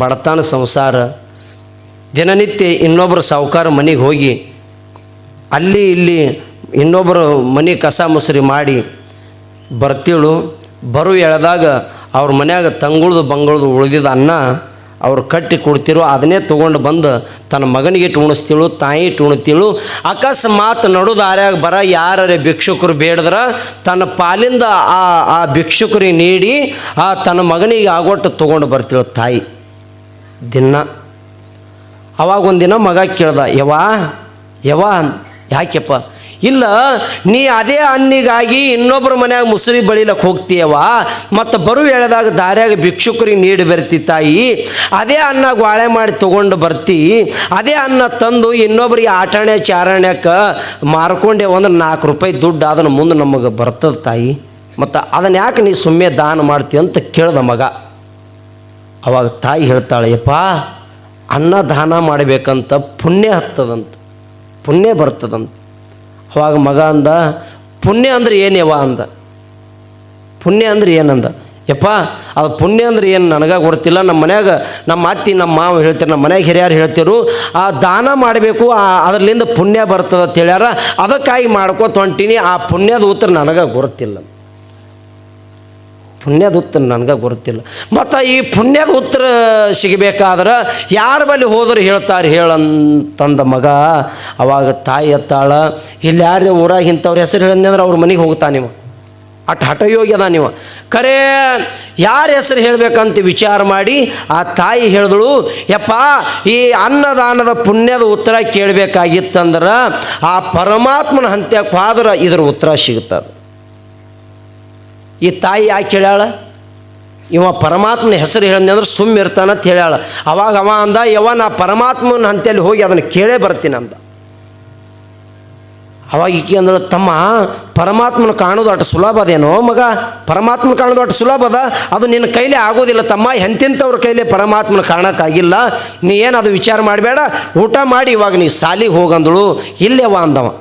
ಬಡತನ ಸಂಸಾರ. ದಿನನಿತ್ಯ ಇನ್ನೊಬ್ಬರು ಸಾಹುಕಾರ ಮನೆಗೆ ಹೋಗಿ, ಅಲ್ಲಿ ಇಲ್ಲಿ ಇನ್ನೊಬ್ಬರು ಮನೆ ಕಸ ಮುಸುರಿ ಮಾಡಿ ಬರ್ತೀಳು. ಬರು ಎಳೆದಾಗ ಅವ್ರ ಮನ್ಯಾಗ ತಂಗುಳ್ದು ಬಂಗುಳ್ದು ಉಳಿದಿದ್ದ ಅನ್ನ ಅವ್ರು ಕಟ್ಟಿ ಕೊಡ್ತಿರೋ. ಅದನ್ನೇ ತೊಗೊಂಡು ಬಂದು ತನ್ನ ಮಗನಿಗೆ ಉಣಿಸ್ತಿಳು, ತಾಯಿ ಉಣ್ತೀಳು ಅಕಸ್ಮಾತ್ ನಡು ದಾರ್ಯಾಗ ಬರ ಯಾರೇ ಭಿಕ್ಷುಕರು ಬೇಡದ್ರ ತನ್ನ ಪಾಲಿಂದ ಆ ಆ ಭಿಕ್ಷುಕರಿಗೆ ನೀಡಿ ಆ ತನ್ನ ಮಗನಿಗೆ ಆಗೋಟ್ಟು ತೊಗೊಂಡು ಬರ್ತಿಳು ತಾಯಿ. ದಿನ. ಅವಾಗ ಒಂದಿನ ಮಗ ಕೇಳ್ದ ಯವಾ ಯವಾ ಯಾಕೆಪ್ಪ ಇಲ್ಲ, ನೀ ಅದೇ ಅನ್ನಿಗಾಗಿ ಇನ್ನೊಬ್ಬರ ಮನ್ಯಾಗ ಮುಸುರಿ ಬಳಿಲಕ್ಕೆ ಹೋಗ್ತೀಯವ ಮತ್ತು ಬರು ಎಳೆದಾಗ ದಾರಿಯಾಗ ಭಿಕ್ಷುಕರಿಗೆ ನೀಡಿ ಬರ್ತಿ ತಾಯಿ. ಅದೇ ಅನ್ನ ಗ್ವಾಳೆ ಮಾಡಿ ತೊಗೊಂಡು ಬರ್ತಿ. ಅದೇ ಅನ್ನ ತಂದು ಇನ್ನೊಬ್ರಿಗೆ ಆಟಾಣೆ ಚಾರಾಣ್ಯಕ್ಕ ಮಾರ್ಕೊಂಡೆ ಅಂದ್ರೆ ನಾಲ್ಕು ರೂಪಾಯಿ ದುಡ್ಡು ಅದನ್ನು ಮುಂದೆ ನಮಗೆ ಬರ್ತದೆ ತಾಯಿ. ಮತ್ತು ಅದನ್ನು ಯಾಕೆ ನೀ ಸುಮ್ಮನೆ ದಾನ ಮಾಡ್ತೀಯ ಅಂತ ಕೇಳ್ದ ಮಗ. ಅವಾಗ ತಾಯಿ ಹೇಳ್ತಾಳೆ, ಯಪ್ಪ, ಅನ್ನ ದಾನ ಮಾಡಬೇಕಂತ ಪುಣ್ಯ ಹತ್ತದಂತ, ಪುಣ್ಯ ಬರ್ತದಂತ. ಅವಾಗ ಮಗ ಅಂದ, ಪುಣ್ಯ ಅಂದ್ರೆ ಏನು ಏನ್ಯವ ಅಂದ. ಪುಣ್ಯ ಅಂದ್ರೆ ಏನಂದ? ಯಪ್ಪ, ಅದು ಪುಣ್ಯ ಅಂದ್ರೆ ಏನು ನನಗೆ ಗೊತ್ತಿಲ್ಲ. ನಮ್ಮ ಮನ್ಯಾಗ, ನಮ್ಮ ಅತ್ತಿ, ನಮ್ಮ ಮಾವ ಹೇಳ್ತಾರೆ, ನಮ್ಮ ಮನ್ಯಾಗ ಹಿರಿಯರು ಹೇಳ್ತಿರು ಆ ದಾನ ಮಾಡಬೇಕು, ಆ ಅದರಲ್ಲಿಂದ ಪುಣ್ಯ ಬರ್ತದ ಅಂತ ಹೇಳ್ಯಾರ. ಅದಕ್ಕಾಗಿ ಮಾಡ್ಕೊತ ಹೊಂಟೀನಿ. ಆ ಪುಣ್ಯದ ಉತ್ತರ ನನಗೆ ಗೊತ್ತಿಲ್ಲ ಪುಣ್ಯದ ಉತ್ತರ ನನಗೆ ಗೊತ್ತಿಲ್ಲ. ಮತ್ತು ಈ ಪುಣ್ಯದ ಉತ್ತರ ಸಿಗಬೇಕಾದ್ರೆ ಯಾರ ಬಳಿ ಹೋದ್ರೆ ಹೇಳ್ತಾರೆ ಹೇಳಂತಂದ ಮಗ. ಅವಾಗ ತಾಯಿ ಎತ್ತಾಳ, ಇಲ್ಲಿ ಯಾರು ಊರಾಗ ಇಂಥವ್ರ ಹೆಸರು ಹೇಳಿದ್ರೆ ಅವ್ರ ಮನೆಗೆ ಹೋಗ್ತಾನೆ ನೀವು? ಅಟ್ ಹಠಯೋಗಿ ಅದ ನೀವು. ಕರೆ, ಯಾರ ಹೆಸರು ಹೇಳಬೇಕಂತ ವಿಚಾರ ಮಾಡಿ ಆ ತಾಯಿ ಹೇಳಿದಳು, ಯಪ್ಪ, ಈ ಅನ್ನದಾನದ ಪುಣ್ಯದ ಉತ್ತರ ಕೇಳಬೇಕಾಗಿತ್ತಂದ್ರೆ ಆ ಪರಮಾತ್ಮನ ಹಂತ್ಯಕ್ಕೆ ಹೋದ್ರೆ ಇದ್ರ ಉತ್ತರ ಸಿಗ್ತದೆ. ಈ ತಾಯಿ ಯಾಕೆ ಹೇಳ್ಯಾಳ? ಇವ ಪರಮಾತ್ಮನ ಹೆಸರು ಹೇಳಿದೆ ಅಂದ್ರೆ ಸುಮ್ಮ ಇರ್ತಾನಂತ ಹೇಳ್ಯಾಳ. ಅವಾಗ ಅವ ಅಂದ ಯವ ನಾ ಪರಮಾತ್ಮನ ಹಂತಲ್ಲಿ ಹೋಗಿ ಅದನ್ನು ಕೇಳೇ ಬರ್ತೀನಿ ಅಂದ. ಅವಾಗ ಈಕೆ ಅಂದಳು, ತಮ್ಮ, ಪರಮಾತ್ಮನ ಕಾಣೋದು ಅಷ್ಟು ಸುಲಭ ಅದೇನೋ ಮಗ? ಪರಮಾತ್ಮನ ಕಾಣೋದು ಅಷ್ಟು ಸುಲಭ ಅದ? ಅದು ನಿನ್ನ ಕೈಲೇ ಆಗೋದಿಲ್ಲ ತಮ್ಮ ಎಂತೆಂಥವ್ರ ಕೈಲೇ ಪರಮಾತ್ಮನ ಕಾಣೋಕ್ಕಾಗಿಲ್ಲ. ನೀ ಏನು ಅದು ವಿಚಾರ ಮಾಡಬೇಡ? ಊಟ ಮಾಡಿ, ಇವಾಗ ನೀ ಸಾಲಿಗೆ ಹೋಗಂದಳು. ಇಲ್ಲೇವ ಅಂದವ.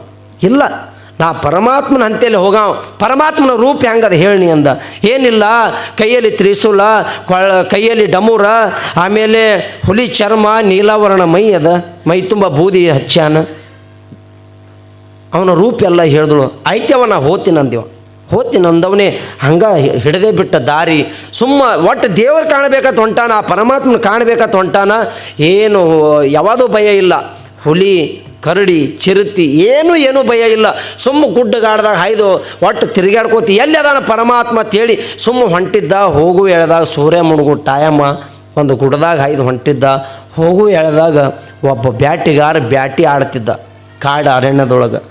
ಇಲ್ಲ. ನಾ ಪರಮಾತ್ಮನ ಅಂತೇಳಿ ಹೋಗಾವ ಪರಮಾತ್ಮನ ರೂಪ ಹೆಂಗದ ಹೇಳಿ ಅಂದ. ಏನಿಲ್ಲ, ಕೈಯಲ್ಲಿ ತ್ರಿಶೂಲ, ಕೊಳ, ಕೈಯಲ್ಲಿ ಡಮೂರ, ಆಮೇಲೆ ಹುಲಿ ಚರ್ಮ, ನೀಲಾವರಣ ಮೈ ಅದ. ಮೈ ತುಂಬ ಬೂದಿ ಹಚ್ಚಾನ ಅವನ ರೂಪ ಎಲ್ಲ ಹೇಳಿದಳು. ಐತ್ಯವ ನಾ ಹೋತಿನಂದಿವ ಹೋತಿನಂದವನೇ ಹಂಗೆ ಹಿಡದೆ ಬಿಟ್ಟ ದಾರಿ. ಸುಮ್ಮ ಒಟ್ಟು ದೇವ್ರು ಕಾಣಬೇಕಾ ಹೊಂಟಾನ, ಆ ಪರಮಾತ್ಮನ ಕಾಣಬೇಕಾ ಹೊಂಟಾನ, ಏನು ಯಾವುದೂ ಭಯ ಇಲ್ಲ. ಹುಲಿ ಕರಡಿ, ಚಿರುತಿ, ಏನೂ ಏನೂ ಭಯ ಇಲ್ಲ. ಸುಮ್ಮ ಗುಡ್ಡಗಾಡ್ದಾಗ ಹಾಯ್ದು ಒಟ್ಟು ತಿರುಗಾಡ್ಕೋತಿ ಎಲ್ಲಿ ಅದಾನ ಪರಮಾತ್ಮ ಅಂತೇಳಿ ಸುಮ್ಮ ಹೊಂಟಿದ್ದ, ಹೋಗು ಎಳೆದಾಗ ಸೂರ್ಯ ಮುಳುಗು ಟಾಯಮ್ಮ, ಒಂದು ಗುಡ್ಡದಾಗ ಹಾಯ್ದು ಹೊಂಟಿದ್ದ, ಹೋಗು ಎಳೆದಾಗ ಒಬ್ಬ ಬ್ಯಾಟಿಗಾರ ಬ್ಯಾಟಿ ಆಡ್ತಿದ್ದ, ಕಾಡು ಅರಣ್ಯದೊಳಗೆ.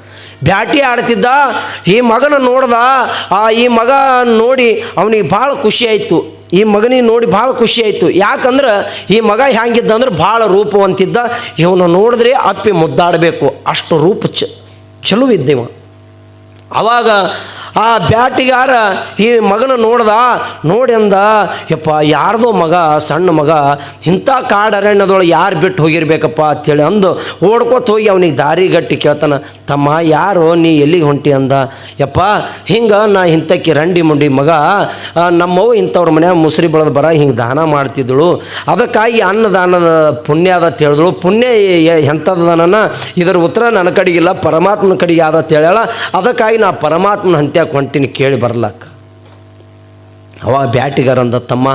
ಬ್ಯಾಟಿ ಆಡ್ತಿದ್ದ, ಈ ಮಗನ ನೋಡ್ದ, ಆ ಈ ಮಗ ನೋಡಿ ಅವನಿಗೆ ಭಾಳ ಖುಷಿ ಆಯಿತು. ಈ ಮಗನಿಗೆ ನೋಡಿ ಭಾಳ ಖುಷಿ ಆಯಿತು. ಯಾಕಂದ್ರೆ ಈ ಮಗ ಹ್ಯಾಂಗಿದ್ದ ಅಂದ್ರೆ ಭಾಳ ರೂಪವಂತಿದ್ದ. ಇವನು ನೋಡಿದ್ರೆ ಅಪ್ಪಿ ಮುದ್ದಾಡಬೇಕು. ಅಷ್ಟು ರೂಪ ಚ ಚಲೋ ಇದ್ದ ಇವ. ಅವಾಗ ಆ ಬ್ಯಾಟಿಗಾರ ಈ ಮಗನ ನೋಡ್ದ? ನೋಡಿ ಅಂದ, ಯಪ್ಪ, ಯಾರ್ದೋ ಮಗ, ಸಣ್ಣ ಮಗ, ಇಂಥ ಕಾಡು ಅರಣ್ಯದೊಳಗೆ ಯಾರು ಬಿಟ್ಟು ಹೋಗಿರ್ಬೇಕಪ್ಪ ಅಂತೇಳಿ ಅಂದು ಓಡ್ಕೊತ ಹೋಗಿ ಅವನಿಗೆ ದಾರಿ ಗಟ್ಟಿ ಕೇಳ್ತಾನೆ, ತಮ್ಮ ಯಾರು, ನೀ ಎಲ್ಲಿಗೆ ಹೊಂಟಿ ಅಂದ? ಯಪ್ಪ, ಹಿಂಗೆ ನಾ ಇಂಥಕ್ಕೆ ರಂಡಿ ಮುಂಡಿ ಮಗ ನಮ್ಮವು ಇಂಥವ್ರ ಮನೆ ಮುಸ್ರಿ ಬೆಳೆದು ಬರ ಹಿಂಗೆ ದಾನ ಮಾಡ್ತಿದ್ದಳು ಅದಕ್ಕಾಗಿ ಅನ್ನದಾನದ ಪುಣ್ಯ ಅದ ಹೇಳಿದಳು. ಪುಣ್ಯ ಎಂಥದ್ದನ ಇದರ ಉತ್ತರ ನನ್ನ ಕಡೆಗಿಲ್ಲ, ಪರಮಾತ್ಮನ ಕಡೆಗೆ ಆದ ಅಂತ ಅದಕ್ಕಾಗಿ ನಾ ಪರಮಾತ್ಮನ ಹಂತ್ಯಾಕೆ ಹೊಂಟೀನಿ ಕೇಳಿ ಬರ್ಲಾಕ. ಅವಾಗ ಬ್ಯಾಟಿಗಾರ ಅಂದ ತಮ್ಮ,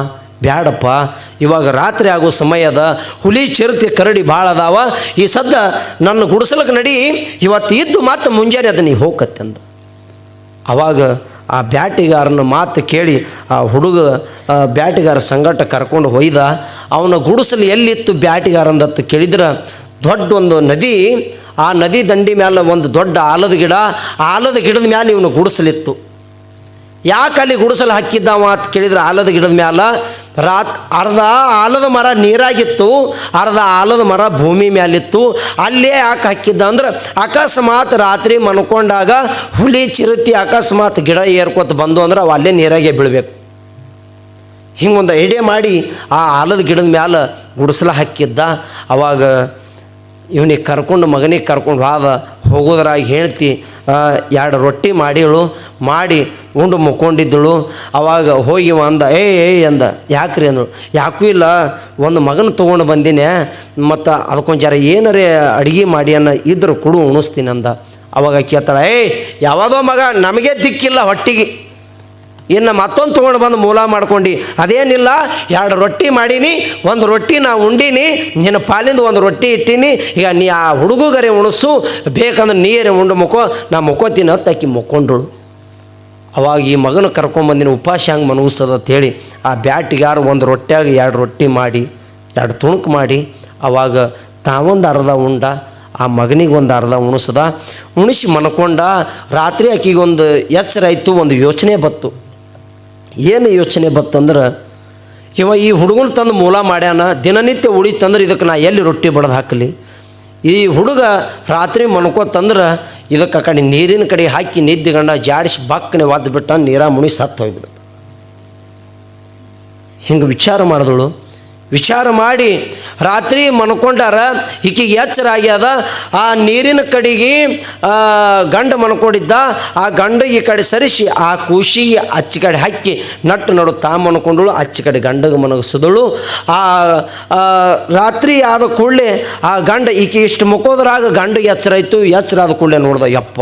ಬ್ಯಾಡಪ್ಪ, ಇವಾಗ ರಾತ್ರಿ ಆಗೋ ಸಮಯದ ಹುಲಿ ಚಿರತೆ ಕರಡಿ ಭಾಳ ಅದಾವ, ಈ ಸದ್ದ ನನ್ನ ಗುಡಿಸಲಕ್ಕೆ ನಡಿ, ಇವತ್ತು ಇದ್ದು ಮಾತು ಮುಂಜಾನೆ ಅದು ಹೋಗತ್ತೆ ಅಂದ. ಅವಾಗ ಆ ಬ್ಯಾಟಿಗಾರನ ಮಾತು ಕೇಳಿ ಆ ಹುಡುಗ ಬ್ಯಾಟಿಗಾರ ಸಂಗಟ ಕರ್ಕೊಂಡು ಒಯ್ದ, ಅವನ ಗುಡಿಸಲು ಎಲ್ಲಿತ್ತು? ಬ್ಯಾಟಿಗಾರಂದತ್ತು ಕೇಳಿದ್ರೆ, ದೊಡ್ಡ ಒಂದು ನದಿ ಆ ನದಿ ದಂಡಿ ಮೇಲೆ ಒಂದು ದೊಡ್ಡ ಆಲದ ಗಿಡ, ಆಲದ ಗಿಡದ ಮ್ಯಾಲೆ ಇವನು ಗುಡಿಸಲಿತ್ತು. ಯಾಕೆ ಅಲ್ಲಿ ಗುಡಿಸಲು ಹಾಕಿದ್ದಾವ ಅಂತ ಕೇಳಿದ್ರೆ ಆಲದ ಗಿಡದ ಮ್ಯಾಲೆ ರಾತ್ ಅರ್ಧ ಆಲದ ಮರ ನೀರಾಗಿತ್ತು, ಅರ್ಧ ಆಲದ ಮರ ಭೂಮಿ ಮ್ಯಾಲಿತ್ತು. ಅಲ್ಲೇ ಯಾಕೆ ಹಾಕಿದ್ದ ಅಂದ್ರೆ ಅಕಸ್ಮಾತ್ ರಾತ್ರಿ ಮನ್ಕೊಂಡಾಗ ಹುಲಿ, ಚಿರತಿ, ಅಕಸ್ಮಾತ್ ಗಿಡ ಏರ್ಕೊತ ಬಂದು ಅಂದ್ರೆ ಅವು ಅಲ್ಲೇ ನೀರಾಗೆ ಬೀಳ್ಬೇಕು. ಹಿಂಗೊಂದು ಐಡಿಯಾ ಮಾಡಿ ಆ ಆಲದ ಗಿಡದ ಮ್ಯಾಲೆ ಗುಡಿಸಲು ಹಾಕಿದ್ದ. ಅವಾಗ ಇವನಿಗೆ ಕರ್ಕೊಂಡು, ಮಗನಿಗೆ ಕರ್ಕೊಂಡು ಹೋದ ಹೋಗೋದ್ರಾಗ ಹೇಳ್ತಿ ಎರಡು ರೊಟ್ಟಿ ಮಾಡಿಳು, ಮಾಡಿ ಉಂಡು ಮುಕ್ಕೊಂಡಿದ್ದಳು. ಅವಾಗ ಹೋಗಿ ಅಂದ ಏ ಏಯ್ ಅಂದ. ಯಾಕ್ರಿ ಅಂದಳು. ಯಾಕೂ ಇಲ್ಲ, ಒಂದು ಮಗನ ತೊಗೊಂಡು ಬಂದೀನಿ, ಮತ್ತು ಅದಕ್ಕೊಂದು ಜರ ಏನರೇ ಅಡುಗೆ ಮಾಡಿ ಅನ್ನ ಇದ್ರೆ ಕುಡು ಉಣಿಸ್ತೀನಿ ಅಂದ. ಅವಾಗ ಕೇಳ್ತಾಳೆ, ಏಯ್, ಯಾವುದೋ ಮಗ, ನಮಗೆ ದಿಕ್ಕಿಲ್ಲ ಹೊಟ್ಟಿಗೆ. ಇನ್ನು ಮತ್ತೊಂದು ತೊಗೊಂಡು ಬಂದು ಮೂಲ ಮಾಡ್ಕೊಂಡು. ಅದೇನಿಲ್ಲ, ಎರಡು ರೊಟ್ಟಿ ಮಾಡೀನಿ, ಒಂದು ರೊಟ್ಟಿ ನಾ ಉಂಡೀನಿ, ನಿನ್ನ ಪಾಲಿಂದ ಒಂದು ರೊಟ್ಟಿ ಇಟ್ಟೀನಿ. ಈಗ ನೀ ಆ ಹುಡುಗರೆ ಉಣಿಸು, ಬೇಕಂದ್ರೆ ನೀರೇ ಉಂಡು ಮುಕ್ಕೋ, ನಾ ಮುಕ್ಕೋತೀನಿ ಅಂತ ಆಕಿ ಮುಕ್ಕೊಂಡಳು. ಅವಾಗ ಈ ಮಗನ ಕರ್ಕೊಂಬಂದಿನ ಉಪವಾಸ ಹೆಂಗೆ ಮನಗಿಸ್ತದ ಅಂತೇಳಿ ಆ ಬ್ಯಾಟಿಗಾರು ಒಂದು ರೊಟ್ಟ್ಯಾಗ ಎರಡು ರೊಟ್ಟಿ ಮಾಡಿ, ಎರಡು ತುಣುಕು ಮಾಡಿ, ಅವಾಗ ತಾವೊಂದು ಅರ್ಧ ಉಂಡ, ಆ ಮಗನಿಗೆ ಒಂದು ಅರ್ಧ ಉಣಿಸ್ದ. ಉಣಿಸಿ ಮನ್ಕೊಂಡ, ರಾತ್ರಿ ಆಕಿಗೊಂದು ಎಚ್ಚರ ಆಯಿತು, ಒಂದು ಯೋಚನೆ ಬತ್ತು. ಏನು ಯೋಚನೆ ಬತ್ತಂದ್ರೆ ಇವ ಈ ಹುಡುಗನ ತಂದು ಮೂಲ ಮಾಡ್ಯಾನ, ದಿನನಿತ್ಯ ಉಳಿತಂದ್ರೆ ಇದಕ್ಕೆ ನಾ ಎಲ್ಲಿ ರೊಟ್ಟಿ ಬಡ್ದು ಹಾಕಲಿ? ಈ ಹುಡುಗ ರಾತ್ರಿ ಮಣ್ಕೋತಂದ್ರೆ ಇದಕ್ಕೆ ಆ ಕಡೆ ನೀರಿನ ಕಡೆ ಹಾಕಿ ನಿದ್ದಿಗಂಡ ಜಾಡಿಸಿ ಬಕ್ಕನೆ ಒದ್ದು ಬಿಟ್ಟ ನೀರ ಮುಣಿ ಸತ್ತು ಹೋಗ್ಬಿಡುತ್ತೆ ಹಿಂಗೆ ವಿಚಾರ ಮಾಡಿದಳು. ವಿಚಾರ ಮಾಡಿ ರಾತ್ರಿ ಮನ್ಕೊಂಡಾರ ಈಕಿಗೆ ಎಚ್ಚರ ಆಗ್ಯದ ಆ ನೀರಿನ ಕಡೆಗೆ ಗಂಡ ಮನ್ಕೊಂಡಿದ್ದ. ಆ ಗಂಡ ಈ ಕಡೆ ಸರಿಸಿ, ಆ ಕೂಸಿಗೆ ಅಚ್ಚ ಕಡೆ ಹಾಕಿ ನಟ್ಟು ನಡು ತಾ ಮನ್ಕೊಂಡಳು ಅಚ್ಚ ಕಡೆ ಗಂಡಗೆ ಮನಗಿಸಿದಳು. ಆ ರಾತ್ರಿ ಆದ ಕೂಡಲೇ ಆ ಗಂಡ ಈಕೆ ಇಷ್ಟು ಮುಖೋದ್ರಾಗ ಗಂಡ ಎಚ್ಚರ ಆಯಿತು, ಎಚ್ಚರ ಆದ ಕೂಡಲೇ ನೋಡ್ದ, ಯಪ್ಪ.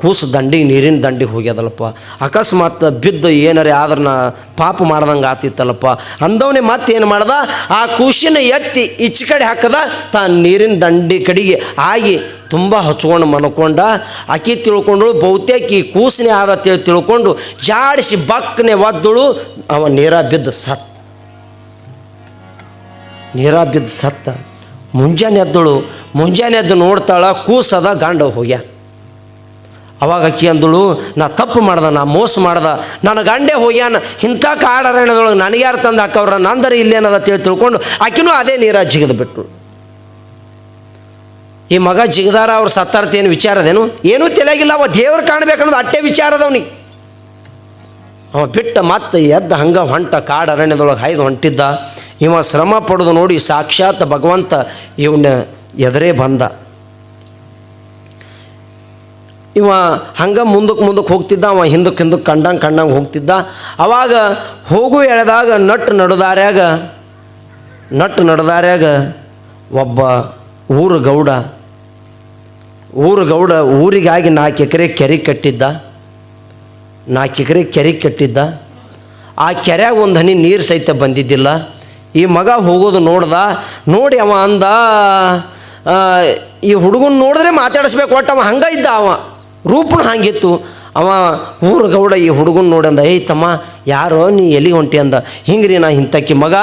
ಕೂಸು ದಂಡಿಗೆ ನೀರಿನ ದಂಡಿಗೆ ಹೋಗ್ಯದಲ್ಲಪ್ಪ. ಅಕಸ್ಮಾತ್ ಬಿದ್ದು ಏನಾರ ಆದ್ರೆ ನಾ ಪಾಪ ಮಾಡ್ದಂಗೆ ಆತಿತ್ತಲ್ಲಪ್ಪ. ಅಂದವನೇ ಮತ್ತೆ ಏನು ಮಾಡ್ದ? ಆ ಕೂಸಿನ ಎತ್ತಿ ಈಚ ಕಡೆ ಹಾಕದ ತಾನು ನೀರಿನ ದಂಡಿ ಕಡೆಗೆ ಆಗಿ ತುಂಬ ಹಚ್ಕೊಂಡು ಮನ್ಕೊಂಡ ಆಕಿ ತಿಳ್ಕೊಂಡಳು, ಬಹುತೇಕ ಈ ಕೂಸನೇ ಆದ ತಿಳ್ ತಿಳ್ಕೊಂಡು ಜಾಡಿಸಿ ಬಕ್ಕನೆ ಒದ್ದಳು. ಅವ ನೀರ ಬಿದ್ದು ಸತ್ ನೀರ ಬಿದ್ದು ಸತ್ತ. ಮುಂಜಾನೆ ಎದ್ದಳು. ಮುಂಜಾನೆ ಎದ್ದು ನೋಡ್ತಾಳ, ಕೂಸದ ಗಂಡ ಹೋಗ್ಯ. ಅವಾಗ ಅಕ್ಕಿ ಅಂದಳು, ನಾ ತಪ್ಪು ಮಾಡ್ದೆ, ನಾ ಮೋಸ ಮಾಡ್ದೆ. ನನ್ನ ಗಂಡೆ ಹೋಗ್ಯಾನ, ಇಂಥ ಕಾಡಾರಣ್ಯದೊಳಗೆ ನನಗೆ ಯಾರು ತಂದು ಹಾಕವ್ರ, ನಂದರೆ ಇಲ್ಲೇನದ ತಿಳಿ ತಿಳ್ಕೊಂಡು ಆಕಿನೂ ಅದೇ ನೀರ ಜಿಗಿದು ಬಿಟ್ರು. ಈ ಮಗ ಜಿಗದಾರ, ಅವ್ರು ಏನು ವಿಚಾರದೇನು? ಏನೂ ತಿಳಿಯಾಗಿಲ್ಲ, ಅವ ದೇವ್ರು ಕಾಣ್ಬೇಕನ್ನೋದು ಅಟ್ಟೆ ವಿಚಾರ ಅದವನಿಗೆ ಅವ ಬಿಟ್ಟ ಮತ್ತೆ ಎದ್ದ ಹಂಗ ಹೊಂಟ ಕಾಡು ಅರಣ್ಯದೊಳಗೆ ಹಾಯ್ದು ಹೊಂಟಿದ್ದ. ಇವ ಶ್ರಮ ಪಡೆದು ನೋಡಿ ಸಾಕ್ಷಾತ್ ಭಗವಂತ ಇವನ್ನ ಎದುರೇ ಬಂದ. ಇವ ಹಂಗೆ ಮುಂದಕ್ಕೆ ಮುಂದಕ್ಕೆ ಹೋಗ್ತಿದ್ದ, ಅವ ಹಿಂದಕ್ಕೆ ಹಿಂದಕ್ಕೆ ಕಂಡಂಗೆ ಕಂಡಂಗೆ ಹೋಗ್ತಿದ್ದ. ಅವಾಗ ಹೋಗು ಎಳೆದಾಗ ನಟ್ಟು ನಡುದಾರ್ಯಾಗ ನಟ್ಟು ನಡುದಾರ್ಯಾಗ ಒಬ್ಬ ಊರು ಗೌಡ ಊರು ಗೌಡ ಊರಿಗಾಗಿ ನಾಲ್ಕು ಎಕರೆ ಕೆರೆ ಕಟ್ಟಿದ್ದ, ನಾಲ್ಕು ಎಕರೆ ಕೆರೆ ಕಟ್ಟಿದ್ದ. ಆ ಕೆರೆಯಾಗ ಒಂದು ಹನಿ ನೀರು ಸಹಿತ ಬಂದಿದ್ದಿಲ್ಲ. ಈ ಮಗ ಹೋಗೋದು ನೋಡ್ದ, ನೋಡಿ ಅವ ಅಂದ ಈ ಹುಡುಗನ ನೋಡಿದ್ರೆ ಮಾತಾಡಿಸ್ಬೇಕು, ಒಟ್ಟು ಅವ ಹಂಗ ಇದ್ದ ಅವ. ರೂಪನ ಹಾಗಿತ್ತು. ಅವ ಊರು ಗೌಡ ಈ ಹುಡುಗನ ನೋಡಂದ, ಏಯ್ ತಮ್ಮ, ಯಾರೋ ನೀ ಎಲ್ಲಿ ಹೊಂಟಿ ಅಂದ? ಹಿಂಗೆ ರೀ ನಾ ಇಂಥಕ್ಕಿ ಮಗ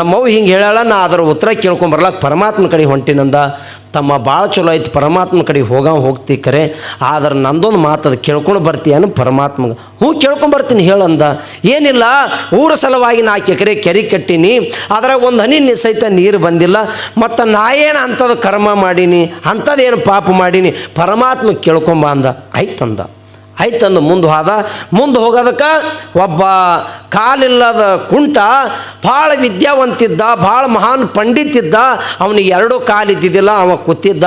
ನಮ್ಮವ್ ಹಿಂಗೆ ಹೇಳಲ್ಲ ನಾ ಅದರ ಉತ್ತರ ಕೇಳ್ಕೊಂಬರ್ಲಾಕ ಪರಮಾತ್ಮನ ಕಡೆ ಹೊಂಟಿನಂದ. ತಮ್ಮ ಭಾಳ ಚಲೋ ಐತಿ, ಪರಮಾತ್ಮ ಕಡೆ ಹೋಗ ಹೋಗ್ತಿ ಕರೆ. ಆದ್ರೆ ನಂದೊಂದು ಮಾತು ಅದು ಕೇಳ್ಕೊಂಡು ಬರ್ತೀಯನು ಪರಮಾತ್ಮಗೆ. ಹ್ಞೂ ಕೇಳ್ಕೊಂಡು ಬರ್ತೀನಿ ಹೇಳಂದ ಏನಿಲ್ಲ, ಊರ ಸಲುವಾಗಿ ನಾಲ್ಕು ಎಕರೆ ಕೆರೆ ಕಟ್ಟೀನಿ. ಅದ್ರಾಗ ಒಂದು ಹನಿ ನಿಸೈತ ನೀರು ಬಂದಿಲ್ಲ. ಮತ್ತು ನಾ ಏನು ಅಂಥದ್ದು ಕರ್ಮ ಮಾಡೀನಿ ಅಂಥದ್ದೇನು ಪಾಪ ಮಾಡೀನಿ, ಪರಮಾತ್ಮ ಕೇಳ್ಕೊಂಬ ಅಂದ. ಆಯ್ತಂದ ಆಯ್ತಂದು ಮುಂದೆ ಹೋದ. ಮುಂದೆ ಹೋಗೋದಕ್ಕೆ ಒಬ್ಬ ಕಾಲಿಲ್ಲದ ಕುಂಟ ಭಾಳ ವಿದ್ಯಾವಂತಿದ್ದ ಭಾಳ ಮಹಾನ್ ಪಂಡಿತಿದ್ದ. ಅವನಿಗೆ ಎರಡೂ ಕಾಲಿದ್ದಿದ್ದಿಲ್ಲ ಅವ ಕೂತಿದ್ದ.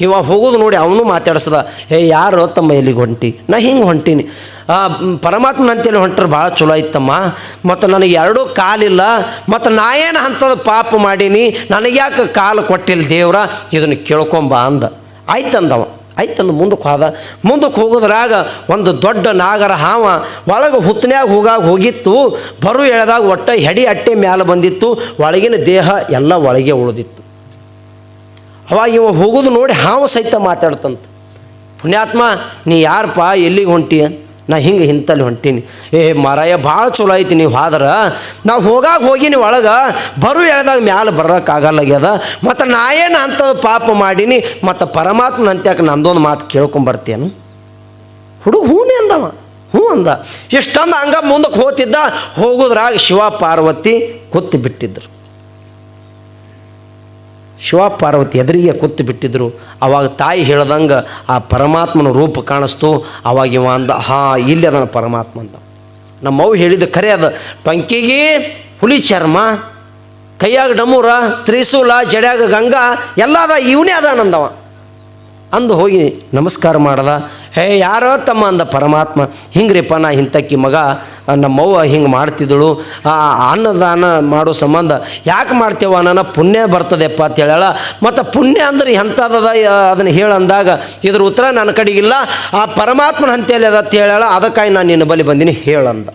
ಇವ ಹೋಗೋದು ನೋಡಿ ಅವನು ಮಾತಾಡ್ಸದ ಏ ಯಾರು ತಮ್ಮ ಎಲ್ಲಿಗೆ ಹೊಂಟಿ? ನಾ ಹಿಂಗೆ ಹೊಂಟೀನಿ. ಆ, ಮ್, ಪರಮಾತ್ಮನ ಅಂತೇಳಿ ಹೊಂಟ್ರೆ ಭಾಳ ಚಲೋ ಇತ್ತಮ್ಮ ಮತ್ತು ನನಗೆ ಎರಡೂ ಕಾಲಿಲ್ಲ. ಮತ್ತು ನಾ ಏನು ಅಂಥದ್ದು ಪಾಪ ಮಾಡೀನಿ? ನನಗೆ ಯಾಕೆ ಕಾಲು ಕೊಟ್ಟಿಲ್ಲ ದೇವ್ರ? ಇದನ್ನು ಕೇಳ್ಕೊಂಬ ಅಂದ. ಆಯ್ತಂದವ. ಆಯ್ತಂದು ಮುಂದಕ್ಕೆ ಹೋದ. ಮುಂದಕ್ಕೆ ಹೋಗೋದ್ರಾಗ ಒಂದು ದೊಡ್ಡ ನಾಗರ ಹಾವ ಒಳಗೆ ಹುತ್ತನ್ಯಾಗ ಹೋಗಾಗ ಹೋಗಿತ್ತು. ಬರು ಎಳೆದಾಗ ಒಟ್ಟ ಹೆಡಿ ಅಟ್ಟೆ ಮ್ಯಾಲೆ ಬಂದಿತ್ತು. ಒಳಗಿನ ದೇಹ ಎಲ್ಲ ಒಳಗೆ ಉಳಿದಿತ್ತು. ಅವಾಗ ಇವ ಹೋಗೋದು ನೋಡಿ ಹಾವು ಸಹಿತ ಮಾತಾಡ್ತಂತ. ಪುಣ್ಯಾತ್ಮ, ನೀ ಯಾರಪ್ಪ ಎಲ್ಲಿಗೆ ಹೊಂಟಿ ನಾ ಹಿಂಗೆ ಹಿಂತಲ್ಲಿ ಹೊಂಟೀನಿ. ಏ ಮಾರಾಯ, ಭಾಳ ಚಲೋ ಐತಿ ನೀವು ಆದ್ರೆ ನಾವು ಹೋಗಾಗ ಹೋಗಿನಿ ಒಳಗೆ, ಬರು ಎಳ್ದಾಗ ಮ್ಯಾಲೆ ಬರೋಕ್ಕಾಗಲ್ಲಾಗ್ಯದ ಮತ್ತು ನಾ ಏನು ಅಂತ ಪಾಪ ಮಾಡೀನಿ. ಮತ್ತು ಪರಮಾತ್ಮನ ಅಂತ್ಯಕ್ಕೆ ನಂದೊಂದು ಮಾತು ಕೇಳ್ಕೊಂಬರ್ತೇನು. ಹುಡುಗ ಹೂನೇ ಅಂದವ ಹ್ಞೂ ಅಂದ. ಎಷ್ಟೊಂದು ಹಂಗ ಮುಂದಕ್ಕೆ ಹೋತಿದ್ದ, ಹೋಗೋದ್ರಾಗ ಶಿವ ಪಾರ್ವತಿ ಕೂತು ಬಿಟ್ಟಿದ್ರು ಶಿವ ಪಾರ್ವತಿ ಎದುರಿಗೆ ಕೂತು ಬಿಟ್ಟಿದ್ದರು ಅವಾಗ ತಾಯಿ ಹೇಳ್ದಂಗೆ ಆ ಪರಮಾತ್ಮನ ರೂಪ ಕಾಣಿಸ್ತು. ಅವಾಗ ಇವ ಅಂದ, ಹಾ, ಇಲ್ಲಿ ಅದನ ಪರಮಾತ್ಮ ಅಂತ. ನಮ್ಮವ್ವ ಹೇಳಿದ ಖರೆ ಅದ ಟೊಂಕಿಗೆ ಹುಲಿ ಚರ್ಮ, ಕೈಯಾಗ ಡಮೂರ ತ್ರಿಸೂಲ ಜಡ್ಯಾಗ ಗಂಗಾ, ಎಲ್ಲ ಅದ, ಇವನೇ ಅದ ನಂದವ ಅಂದು ಹೋಗಿ ನಮಸ್ಕಾರ ಮಾಡಲ ಹೇ, ಯಾರೋ ತಮ್ಮ ಅಂದ ಪರಮಾತ್ಮ, ಹಿಂಗ್ರಿಪ್ಪ ನಾ ಇಂಥಕ್ಕಿ ಮಗ ನಮ್ಮವ್ವ ಹಿಂಗೆ ಮಾಡ್ತಿದ್ದಳು. ಆ, ಅನ್ನದಾನ ಮಾಡೋ ಸಂಬಂಧ ಯಾಕೆ ಮಾಡ್ತೇವ ನನ್ನ ಪುಣ್ಯ ಬರ್ತದೆಪ್ಪ ಅಂತ ಹೇಳಲ್ಲ ಮತ್ತು ಪುಣ್ಯ ಅಂದ್ರೆ ಎಂಥದದ ಅದನ್ನು ಹೇಳಂದಾಗ ಇದ್ರ ಉತ್ತರ ನನ್ನ ಕಡೆಗಿಲ್ಲ ಆ ಪರಮಾತ್ಮನ ಹಂತೆಯಲ್ಲಿ ಅದ ಅಂತ ಹೇಳಲ್ಲ ಅದಕ್ಕಾಗಿ ನಾನು ನಿನ್ನ ಬಳಿ ಬಂದೀನಿ ಹೇಳಂದ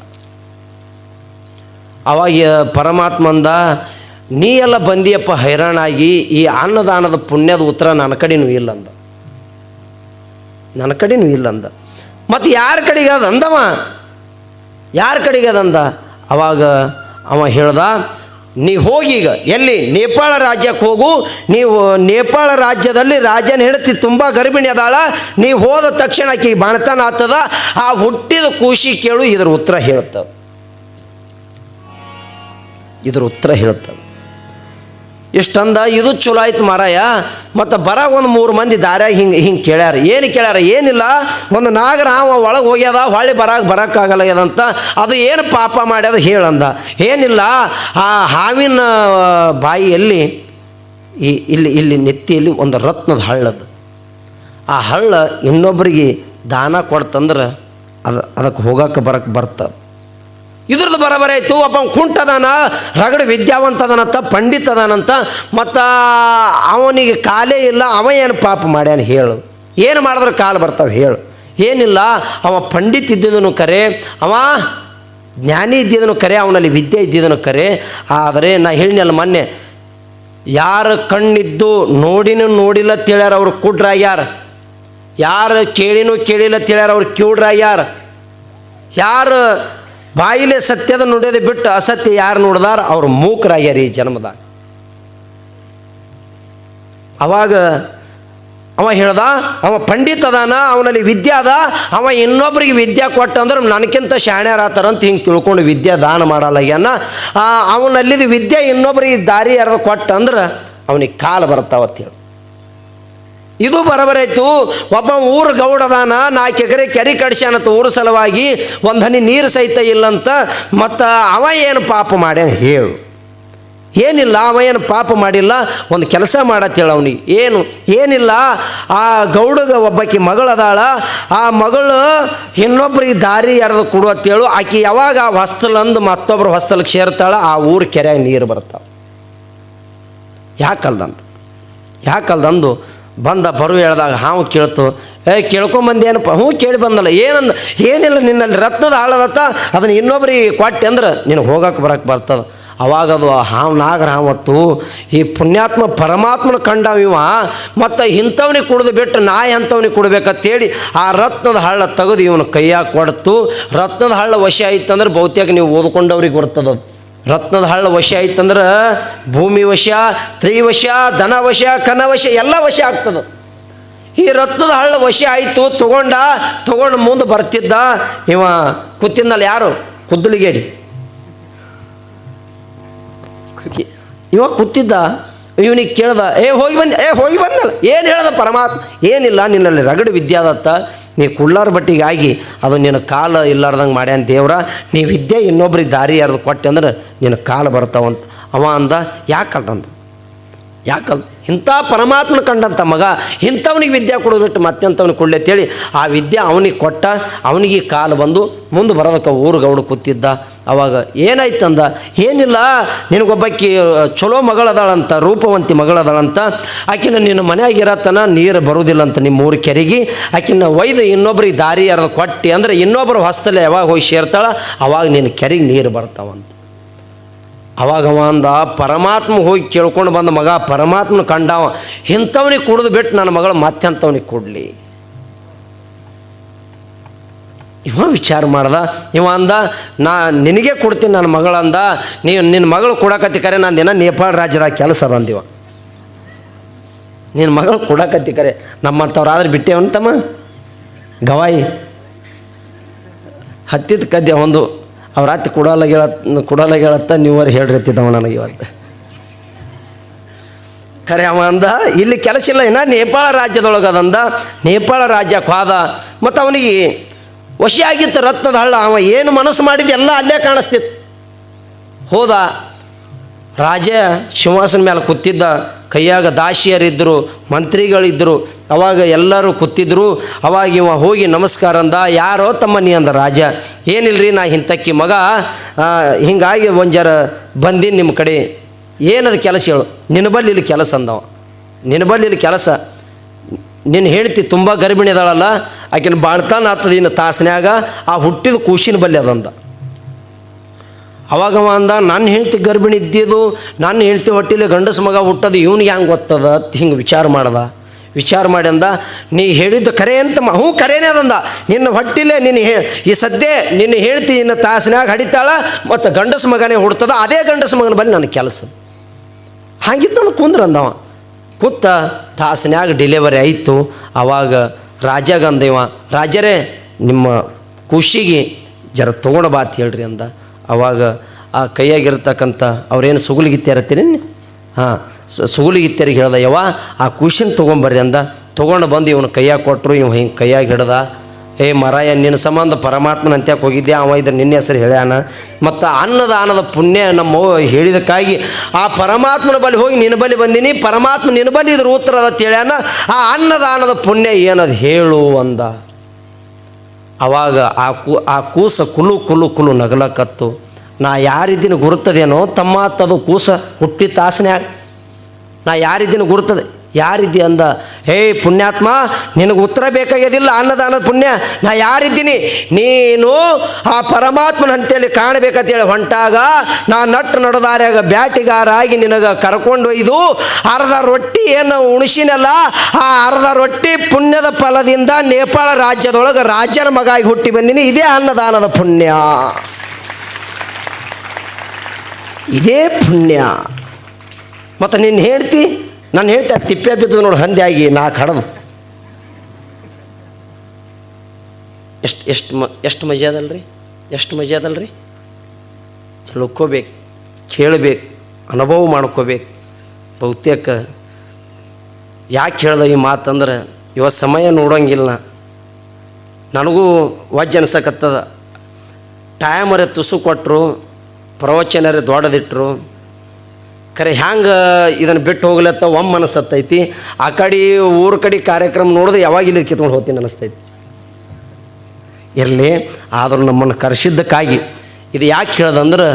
ಅವಾಗ ಪರಮಾತ್ಮ ಅಂದ, ನೀ ಎಲ್ಲ ಬಂದಿಯಪ್ಪ, ಹೈರಾಣಾಗಿ, ಈ ಅನ್ನದಾನದ ಪುಣ್ಯದ ಉತ್ತರ ನನ್ನ ಕಡೆನೂ ಇಲ್ಲಂದ ನನ್ನ ಕಡೆನೂ ಇಲ್ಲಂದ ಮತ್ತು ಯಾರ ಕಡೆಗೆ ಅದು ಅಂದವ? ಯಾರ ಕಡೆಗೆ ಅದಂದ ಅವಾಗ ಅವ ಹೇಳ್ದ, ನೀ ಹೋಗೀಗ ಎಲ್ಲಿ? ನೇಪಾಳ ರಾಜ್ಯಕ್ಕೆ ಹೋಗು. ನೀವು ನೇಪಾಳ ರಾಜ್ಯದಲ್ಲಿ ರಾಜನ ಹೆಂಡತಿ ತುಂಬ ಗರ್ಭಿಣಿ ಅದಾಳ. ನೀ ಹೋದ ತಕ್ಷಣ ಆಕಿ ಬಾಣತನ ಆಗ್ತದ. ಆ ಹುಟ್ಟಿದ ಖುಷಿ ಕೇಳು, ಇದರ ಉತ್ತರ ಹೇಳ್ತದೆ ಇದ್ರ ಉತ್ತರ ಹೇಳ್ತದೆ ಇಷ್ಟಂದ, ಇದು ಚಲೋ ಆಯ್ತು ಮಾರಾಯ. ಮತ್ತು ಬರ ಒಂದು ಮೂರು ಮಂದಿ ದಾರ್ಯಾಗ ಹಿಂಗೆ ಹಿಂಗೆ ಕೇಳ್ಯಾರ. ಏನು ಕೇಳ್ಯಾರ? ಏನಿಲ್ಲ. ಒಂದು ನಾಗರ ಒಳಗೆ ಹೋಗ್ಯದ, ಹೊಳ್ಳಿ ಬರಾಗ ಅಂತ ಅದು ಏನು ಪಾಪ ಮಾಡ್ಯದ ಹೇಳಂದ ಏನಿಲ್ಲ. ಆ ಹಾವಿನ ಬಾಯಿಯಲ್ಲಿ ಈ, ಇಲ್ಲಿ ಇಲ್ಲಿ ನೆತ್ತಿಯಲ್ಲಿ ಒಂದು ರತ್ನದ ಹಳ್ಳದ ಆ ಹಳ್ಳ ಇನ್ನೊಬ್ಬರಿಗೆ ದಾನ ಕೊಡ್ತಂದ್ರೆ ಅದು ಅದಕ್ಕೆ ಹೋಗಕ್ಕೆ ಬರಕ್ಕೆ ಬರ್ತದೆ ಇದ್ರದ್ದು ಬರಬರ ಇತ್ತು ಒಬ್ಬ ಕುಂಟದಾನ, ರಗಡ ವಿದ್ಯಾವಂತ ಅದಾನಂತ ಪಂಡಿತ ಅದಾನಂತ ಮತ್ತು ಅವನಿಗೆ ಕಾಲೇ ಇಲ್ಲ, ಅವ ಏನು ಪಾಪ ಮಾಡ್ಯಾನ ಹೇಳು. ಏನು ಮಾಡಿದ್ರೆ ಕಾಲು ಬರ್ತಾವೆ ಹೇಳು. ಏನಿಲ್ಲ, ಅವ ಪಂಡಿತ್ ಇದ್ದಿದ್ದನು ಕರೆ, ಅವ ಜ್ಞಾನಿ ಇದ್ದಿದ್ದನು ಕರೆ, ಅವನಲ್ಲಿ ವಿದ್ಯೆ ಇದ್ದಿದ್ದನು ಕರೆ. ಆದರೆ ನಾ ಹೇಳಿನಲ್ಲ ಮೊನ್ನೆ, ಯಾರು ಕಣ್ಣಿದ್ದು ನೋಡಿನೂ ನೋಡಿಲ್ಲ ತಿಳ್ಯಾರ ಅವ್ರು ಕುಡ್ರಾಗ್ಯಾರ ಯಾರು ಕೇಳಿನೂ ಕೇಳಿಲ್ಲ ತಿಳ್ಯಾರ ಅವ್ರು ಕಿವುಡ್ರಾಗ್ಯಾರ ಯಾರು ಬಾಯಿಲೆ ಸತ್ಯದ ನುಡಿಯೋದು ಬಿಟ್ಟು ಅಸತ್ಯ ಯಾರು ನೋಡ್ದಾರ? ಅವ್ರು ಮೂಕರಾಗ್ಯಾರ ಈ ಜನ್ಮದಾಗ. ಅವಾಗ ಅವ ಹೇಳ್ದ ಅವ ಪಂಡಿತ್ ಅದಾನ ಅವನಲ್ಲಿ ವಿದ್ಯೆ ಅದ ಅವ ಇನ್ನೊಬ್ರಿಗೆ ವಿದ್ಯೆ ಕೊಟ್ಟ ಅಂದ್ರೆ ನನಗಿಂತ ಶಾಣ್ಯರಾತಾರ ಅಂತ ಹಿಂಗೆ ತಿಳ್ಕೊಂಡು ವಿದ್ಯೆ ದಾನ ಮಾಡಲ್ಲ ಆ, ಅವನಲ್ಲಿದ್ದು ವಿದ್ಯೆ ಇನ್ನೊಬ್ರಿಗೆ ದಾರಿ ಯಾರು ಕೊಟ್ಟ ಅಂದ್ರೆ ಅವನಿಗೆ ಕಾಲು ಬರ್ತಾವತ್ತು ಹೇಳಿ. ಇದು ಬರಬರೈತು. ಒಬ್ಬ ಊರು ಗೌಡದಾನ, ನಾಲ್ಕು ಎಕರೆ ಕೆರೆ ಕಡಿಸ್ಯಾನಂತ ಊರ ಸಲುವಾಗಿ ಒಂದು ಹನಿ ನೀರು ಸಹಿತ ಇಲ್ಲಂತ ಮತ್ತು ಅವ ಏನು ಪಾಪ ಮಾಡ್ಯಾನ ಹೇಳು. ಏನಿಲ್ಲ, ಅವ ಏನು ಪಾಪ ಮಾಡಿಲ್ಲ, ಒಂದು ಕೆಲಸ ಮಾಡತ್ತೇಳ ಅವನಿಗೆ. ಏನು? ಏನಿಲ್ಲ, ಆ ಗೌಡಗ ಒಬ್ಬಾಕಿ ಮಗಳದಾಳ, ಆ ಮಗಳು ಇನ್ನೊಬ್ಬರಿಗೆ ದಾರಿ ಯಾರ್ದು ಕೊಡುವತ್ತೇಳು ಆಕೆ ಯಾವಾಗ ಆ ಹೊಸ್ತಲಂದು ಮತ್ತೊಬ್ಬರು ಹೊಸ್ತಲಿಗೆ ಸೇರ್ತಾಳ, ಆ ಊರು ಕೆರೆ ನೀರು ಬರ್ತಾವೆ. ಯಾಕಲ್ದಂದು ಯಾಕಲ್ದಂದು ಬಂದ ಬರು ಹೇಳ್ದಾಗ ಹಾವು ಕೇಳ್ತು ಏ ಕೇಳ್ಕೊಂಬಂದೇನಪ್ಪ? ಹ್ಞೂ, ಕೇಳಿ ಬಂದಲ್ಲ. ಏನಂದ, ಏನಿಲ್ಲ ನಿನ್ನಲ್ಲಿ ರತ್ನದ ಆಳದತ್ತ ಅದನ್ನು ಇನ್ನೊಬ್ರಿಗೆ ಕೊಟ್ಟೆ ಅಂದ್ರೆ ನಿನಗೆ ಹೋಗಕ್ಕೆ ಬರಕ್ಕೆ ಬರ್ತದ. ಅವಾಗ ಅದು ಆ ಹಾವು ನಾಗರ ಹಾವತ್ತು ಈ ಪುಣ್ಯಾತ್ಮ ಪರಮಾತ್ಮನ ಕಂಡವ ಇವ, ಮತ್ತು ಇಂಥವ್ನಿಗೆ ಕುಡಿದು ಬಿಟ್ಟು ನಾಯಿ ಅಂಥವನಿಗೆ ಕೊಡ್ಬೇಕಂತೇಳಿ ಆ ರತ್ನದ ಹಳ್ಳ ತೆಗೆದು ಇವನು ಕೈಯಾಗ ಕೊಡ್ತು. ರತ್ನದ ಹಳ್ಳ ವಶ ಆಯ್ತಂದ್ರೆ ಬಹುತೇಕ ನೀವು ಓದ್ಕೊಂಡವ್ರಿಗೆ ಬರ್ತದ ರತ್ನದ ಹಳ್ಳ ವಶ ಆಯ್ತಂದ್ರೆ ಭೂಮಿ ವಶ ತ್ರಿವಶ ಧನವಶ ಕನವಶ ಎಲ್ಲ ವಶ ಆಗ್ತದೆ. ಈ ರತ್ನದ ಹಳ್ಳ ವಶ ಆಯಿತು ತಗೊಂಡ ತಗೊಂಡು ಮುಂದೆ ಬರ್ತಿದ್ದ ಇವ ಕೂತಿದ್ನಲ್ಲ ಯಾರು? ಕುದ್ದುಳಿಗೇಡಿ ಇವ ಕೂತಿದ್ದ ಇವನಿಗೆ ಕೇಳ್ದ, ಏ, ಹೋಗಿ ಬಂದೆ, ಏ, ಹೋಗಿ ಬಂದಲ್ಲ, ಏನು ಹೇಳ್ದ ಪರಮಾತ್ಮ? ಏನಿಲ್ಲ, ನಿನ್ನಲ್ಲಿ ರಗಡು ವಿದ್ಯಾದತ್ತ, ನೀ ಕುಳ್ಳಾರ ಬಟ್ಟಿಗೆ ಆಗಿ, ಅದು ನಿನ್ನ ಕಾಲು ಇಲ್ಲಾರ್ದಂಗೆ ಮಾಡ್ಯಾನ ದೇವ್ರ, ನೀ ವಿದ್ಯೆ ಇನ್ನೊಬ್ರಿಗೆ ದಾರಿ ಯಾರ್ದು ಕೊಟ್ಟೆ ಅಂದ್ರೆ ನಿನ್ನ ಕಾಲು ಬರ್ತಾವಂತ. ಅವ ಅಂದ ಯಾಕಲ್ತಂದು ಯಾಕಲ್? ಇಂಥ ಪರಮಾತ್ಮನ ಕಂಡಂಥ ಮಗ ಇಂಥವನಿಗೆ ವಿದ್ಯೆ ಕೊಡೋದು ಬಿಟ್ಟು ಮತ್ತೆಂಥವ್ನಿಗೆ ಕೊಡಲಿ ಅಂತೇಳಿ ಆ ವಿದ್ಯೆ ಅವನಿಗೆ ಕೊಟ್ಟ, ಅವನಿಗೆ ಕಾಲು ಬಂದು ಮುಂದೆ ಬರೋದಕ್ಕೆ ಊರು ಗೌಡ ಕೂತಿದ್ದ. ಅವಾಗ ಏನಾಯ್ತಂದ? ಏನಿಲ್ಲ, ನಿನಗೊಬ್ಬಾಕಿ ಚಲೋ ಮಗಳದಾಳಂತ, ರೂಪವಂತಿ ಮಗಳದಾಳಂತ, ಆಕಿನ ನಿನ್ನ ಮನ್ಯಾಗ ಇರತ್ತನ ನೀರು ಬರೋದಿಲ್ಲ ಅಂತ ನಿಮ್ಮ ಊರು ಕೆರೆಗೆ, ಆಕಿನ ಒಯ್ದು ಇನ್ನೊಬ್ರಿಗೆ ದಾರಿ ಯಾರ್ದು ಕೊಟ್ಟು ಅಂದ್ರೆ ಇನ್ನೊಬ್ಬರು ಹೊಸ್ತಲೆ ಯಾವಾಗ ಹೋಗಿ ಸೇರ್ತಾಳೆ, ಅವಾಗ ನಿನ್ನ ಕೆರೆಗೆ ನೀರು ಬರ್ತಾವಂತ. ಅವಾಗ ಅವ ಅಂದ ಪರಮಾತ್ಮ ಹೋಗಿ ಕೇಳ್ಕೊಂಡು ಬಂದ ಮಗ ಪರಮಾತ್ಮನ ಕಂಡವ, ಇಂಥವನಿಗೆ ಕುಡಿದು ಬಿಟ್ಟು ನನ್ನ ಮಗಳು ಮತ್ತೆಂಥವನಿಗೆ ಕೊಡಲಿ? ಇವ ವಿಚಾರ ಮಾಡ್ದ, ಇವ ಅಂದ, ನಾ ನಿನಗೆ ಕೊಡ್ತೀನಿ ನನ್ನ ಮಗಳಂದ ನೀ ನಿನ್ನ ಮಗಳು ಕೊಡಕತ್ತಿ ಕರೆ, ನಾನು ದಿನ ನೇಪಾಳ ರಾಜ್ಯದಾಗ ಕೆಲಸ ಬಂದಿವ ನಿನ್ನ ಮಗಳು ಕೊಡಕತ್ತಿ ಕರೆ ಆದ್ರೆ ಬಿಟ್ಟೇವಂತಮ್ಮ? ಗವಾಯಿ. ಹತ್ತಿದ ಕದ್ಯ ಒಂದು ಅವ್ರ ಹತ್ತಿ ಕೊಡಲ್ಲ ಗೆಳ ಕೊಡಲ್ಲ ಹೇಳತ್ತ ನೀವರು ಹೇಳ್ರಿತ್ತಿದ್ದವ ನನಗೆ ಇವತ್ತು. ಖರೆ ಅವ ಅಂದ, ಇಲ್ಲಿ ಕೆಲಸ ಇಲ್ಲ ಇನ್ನ ನೇಪಾಳ ರಾಜ್ಯದೊಳಗೆ ಅದಂದ ನೇಪಾಳ ರಾಜ್ಯಕ್ಕೆ ಹೋದ ಮತ್ತು ಅವನಿಗೆ ವಶಿಯಾಗಿತ್ತು ರತ್ನದ ಹಳ್ಳ, ಅವ ಏನು ಮನಸ್ಸು ಮಾಡಿದ ಎಲ್ಲ ಅಲ್ಲೇ ಕಾಣಿಸ್ತಿತ್ತು. ಹೋದ ರಾಜ ಸಿಂಹಾಸನ ಮೇಲೆ ಕೂತಿದ್ದ ಕೈಯಾಗ ದಾಸಿಯರಿದ್ದರು, ಮಂತ್ರಿಗಳಿದ್ದರು, ಅವಾಗ ಎಲ್ಲರೂ ಕೂತಿದ್ರು, ಅವಾಗ ಇವ ಹೋಗಿ ನಮಸ್ಕಾರ ಅಂದ, ಯಾರೋ ತಮ್ಮ ನೀ ಅಂದ ರಾಜ, ಏನಿಲ್ರಿ ನಾ ಹಿಂತಕ್ಕಿ ಮಗ ಹಿಂಗಾಗಿ ಒಂದು ಜರ ಬಂದೀನಿ ನಿಮ್ಮ ಕಡೆ, ಏನದು ಕೆಲಸ ಹೇಳು, ನಿನ್ನ ಬಲ್ಲಿ ಇಲ್ಲಿ ಕೆಲಸ ಅಂದವ, ನಿನ್ನ ಬಲ್ಲಿ ಇಲ್ಲಿ ಕೆಲಸ, ನಿನ್ನ ಹೇಳ್ತಿ ತುಂಬ ಗರ್ಭಿಣಿ ಇದಾಳಲ್ಲ ಆಕಿನ ಬಾಳ್ತಾನ ಆತದ ಇನ್ನು ತಾಸನ್ಯಾಗ, ಆ ಹುಟ್ಟಿದ ಕೂಶಿನ ಬಲ್ಲಿ ಅದಂದ. ಅವಾಗ ಅವ ಅಂದ, ನನ್ನ ಹೆಂಡ್ತಿ ಗರ್ಭಿಣಿ ಇದ್ದಿದ್ದು, ನನ್ನ ಹೆಂಡ್ತಿ ಹೊಟ್ಟಿಲಿ ಗಂಡಸ ಮಗ ಹುಟ್ಟದು, ಇವ್ನಿಗೆ ಹ್ಯಾಂಗೆ ಗೊತ್ತದ? ಹಿಂಗೆ ವಿಚಾರ ಮಾಡ್ದ. ವಿಚಾರ ಮಾಡಿ ಅಂದ, ನೀ ಹೇಳಿದ್ದು ಕರೆ ಅಂತ ಹ್ಞೂ, ಕರೆನೇ ಅದಂದ ನಿನ್ನ ಹೊಟ್ಟಿಲೆ ನಿನ್ನ ಹೇ, ಈ ಸದ್ಯ ನಿನ್ನ ಹೇಳ್ತಿ ಇನ್ನು ತಾಸಿನಾಗ ಹಡಿತಾಳ, ಮತ್ತು ಗಂಡಸ ಮಗನೇ ಹುಡ್ತದ, ಅದೇ ಗಂಡಸ ಮಗನ ಬನ್ನಿ ನನ್ನ ಕೆಲಸ. ಹಾಗಿತ್ತಂದು ಕುಂದ್ರ ಅಂದವ ಕೂತ ತಾಸಿನಾಗ ಡಿಲೆವರಿ ಆಯಿತು. ಅವಾಗ ರಾಜಾಗ ಅಂದೇವ ರಾಜರೇ, ನಿಮ್ಮ ಖುಷಿಗೆ ಜರ ತೊಗೊಂಡು ಬಾತ್ ಹೇಳ್ರಿ ಅಂದ. ಅವಾಗ ಆ ಕೈಯಾಗಿರ್ತಕ್ಕಂಥ ಅವ್ರೇನು ಸುಗುಲಿಗಿತ್ಯಾರತ್ತೀರಿ ಹಾಂ ಸುಗುಲಿಗಿತ್ಯರಿಗೆ ಹೇಳ್ದೆ ಯಾವ ಆ ಖುಷಿನ ತೊಗೊಂಬರ್ರಿ ಅಂದ. ತೊಗೊಂಡು ಬಂದು ಇವನು ಕೈಯಾಗ ಕೊಟ್ಟರು ಇವ ಹಿಂಗೆ ಕೈಯಾಗಿ ಹಿಡ್ದ. ಏ ಮರಾಯ, ನಿನ್ನ ಸಂಬಂಧ ಪರಮಾತ್ಮನ ಅಂತ್ಯಕ್ಕೆ ಹೋಗಿದ್ದೆ ಅವ ಇದ್ರ ನಿನ್ನ ಹೆಸರು ಹೇಳ್ಯಾನ. ಮತ್ತು ಅನ್ನದಾನದ ಪುಣ್ಯ ನಮ್ಮ ಹೇಳಿದಕ್ಕಾಗಿ ಆ ಪರಮಾತ್ಮನ ಬಳಿ ಹೋಗಿ ನಿನ್ನ ಬಳಿ ಬಂದೀನಿ. ಪರಮಾತ್ಮ ನಿನ್ನ ಬಳಿ ಇದ್ರ ಉತ್ತರ ಅದ ಹೇಳ್ಯಾನ. ಆ ಅನ್ನದಾನದ ಪುಣ್ಯ ಏನದು ಹೇಳು ಅಂದ. ಅವಾಗ ಆ ಕೂ, ಆ ಕೂಸ ಕುಲು ಕುಲು ಕುಲು ನಗಲಕತ್ತು. ನಾ ಯಾರಿದ್ದೀನಿ ಗುರುತದೇನೋ ತಮ್ಮ ತದು ಕೂಸ ಹುಟ್ಟಿ ತಾಸನ್ಯಾಗ. ನಾ ಯಾರಿದ್ದೀನಿ ಗುರುತದೆ? ಯಾರಿದ್ದಿ ಅಂದ, ಹೇ ಪುಣ್ಯಾತ್ಮ, ನಿನಗೆ ಉತ್ತರ ಬೇಕಾಗ್ಯದಿಲ್ಲ ಅನ್ನದಾನದ ಪುಣ್ಯ. ನಾ ಯಾರಿದ್ದೀನಿ? ನೀನು ಆ ಪರಮಾತ್ಮನ ಅಂತೇಳಿ ಕಾಣಬೇಕಂತೇಳಿ ಹೊಂಟಾಗ, ನಾ ನಟ್ಟು ನಡೆದಾರ್ಯಾಗ ಬ್ಯಾಟಿಗಾರಾಗಿ ನಿನಗೆ ಕರ್ಕೊಂಡು ಒಯ್ದು, ಅರ್ಧ ರೊಟ್ಟಿ ಏನು ಉಣಿಸಿನಲ್ಲ, ಆ ಅರ್ಧ ರೊಟ್ಟಿ ಪುಣ್ಯದ ಫಲದಿಂದ ನೇಪಾಳ ರಾಜ್ಯದೊಳಗೆ ರಾಜ್ಯನ ಮಗಾಗಿ ಹುಟ್ಟಿ ಬಂದೀನಿ. ಇದೇ ಅನ್ನದಾನದ ಪುಣ್ಯ. ಇದೇ ಪುಣ್ಯ. ಮತ್ತು ನಿನ್ನ ಹೇಳ್ತಿ? ನಾನು ಹೇಳ್ತಾ ತಿಪ್ಪೆ ಬಿದ್ದು ನೋಡು ಹಂದಿ ಆಗಿ ನಾಲ್ಕು ಹಡದು ಎಷ್ಟು ಎಷ್ಟು ಮ, ಎಷ್ಟು ಮಜಾ ಅದಲ್ರಿ? ಎಷ್ಟು ಮಜಾ ಅದಲ್ರಿ? ತಿಳ್ಕೋಬೇಕು, ಕೇಳಬೇಕು, ಅನುಭವ ಮಾಡ್ಕೋಬೇಕು. ಬಹುತೇಕ ಯಾಕೆ ಹೇಳ್ದೆ ಈ ಮಾತಂದ್ರೆ ಇವತ್ತು ಸಮಯ ನೋಡೋಂಗಿಲ್ಲ. ನನಗೂ ವಜ್ಜ ಅನ್ಸಕತ್ತದ. ಟೈಮರೇ ತುಸು ಕೊಟ್ಟರು ಪ್ರವಚನರೇ ದೊಡ್ಡದಿಟ್ರು. ಖರೆ ಹ್ಯಾಂಗೆ ಇದನ್ನು ಬಿಟ್ಟು ಹೋಗ್ಲತ್ತ ಒಮ್ಮ ಅನಿಸ್ತೈತಿ. ಆ ಕಡೆ ಊರ ಕಡೆ ಕಾರ್ಯಕ್ರಮ ನೋಡಿದ್ರೆ ಯಾವಾಗ ಇಲ್ಲಿ ಕಿತ್ಕೊಂಡು ಹೋಗ್ತೀನಿ ಅನಿಸ್ತೈತಿ. ಇರಲಿ, ಆದರೂ ನಮ್ಮನ್ನು ಕರೆಸಿದ್ದಕ್ಕಾಗಿ. ಇದು ಯಾಕೆ ಹೇಳ್ದಂದ್ರೆ,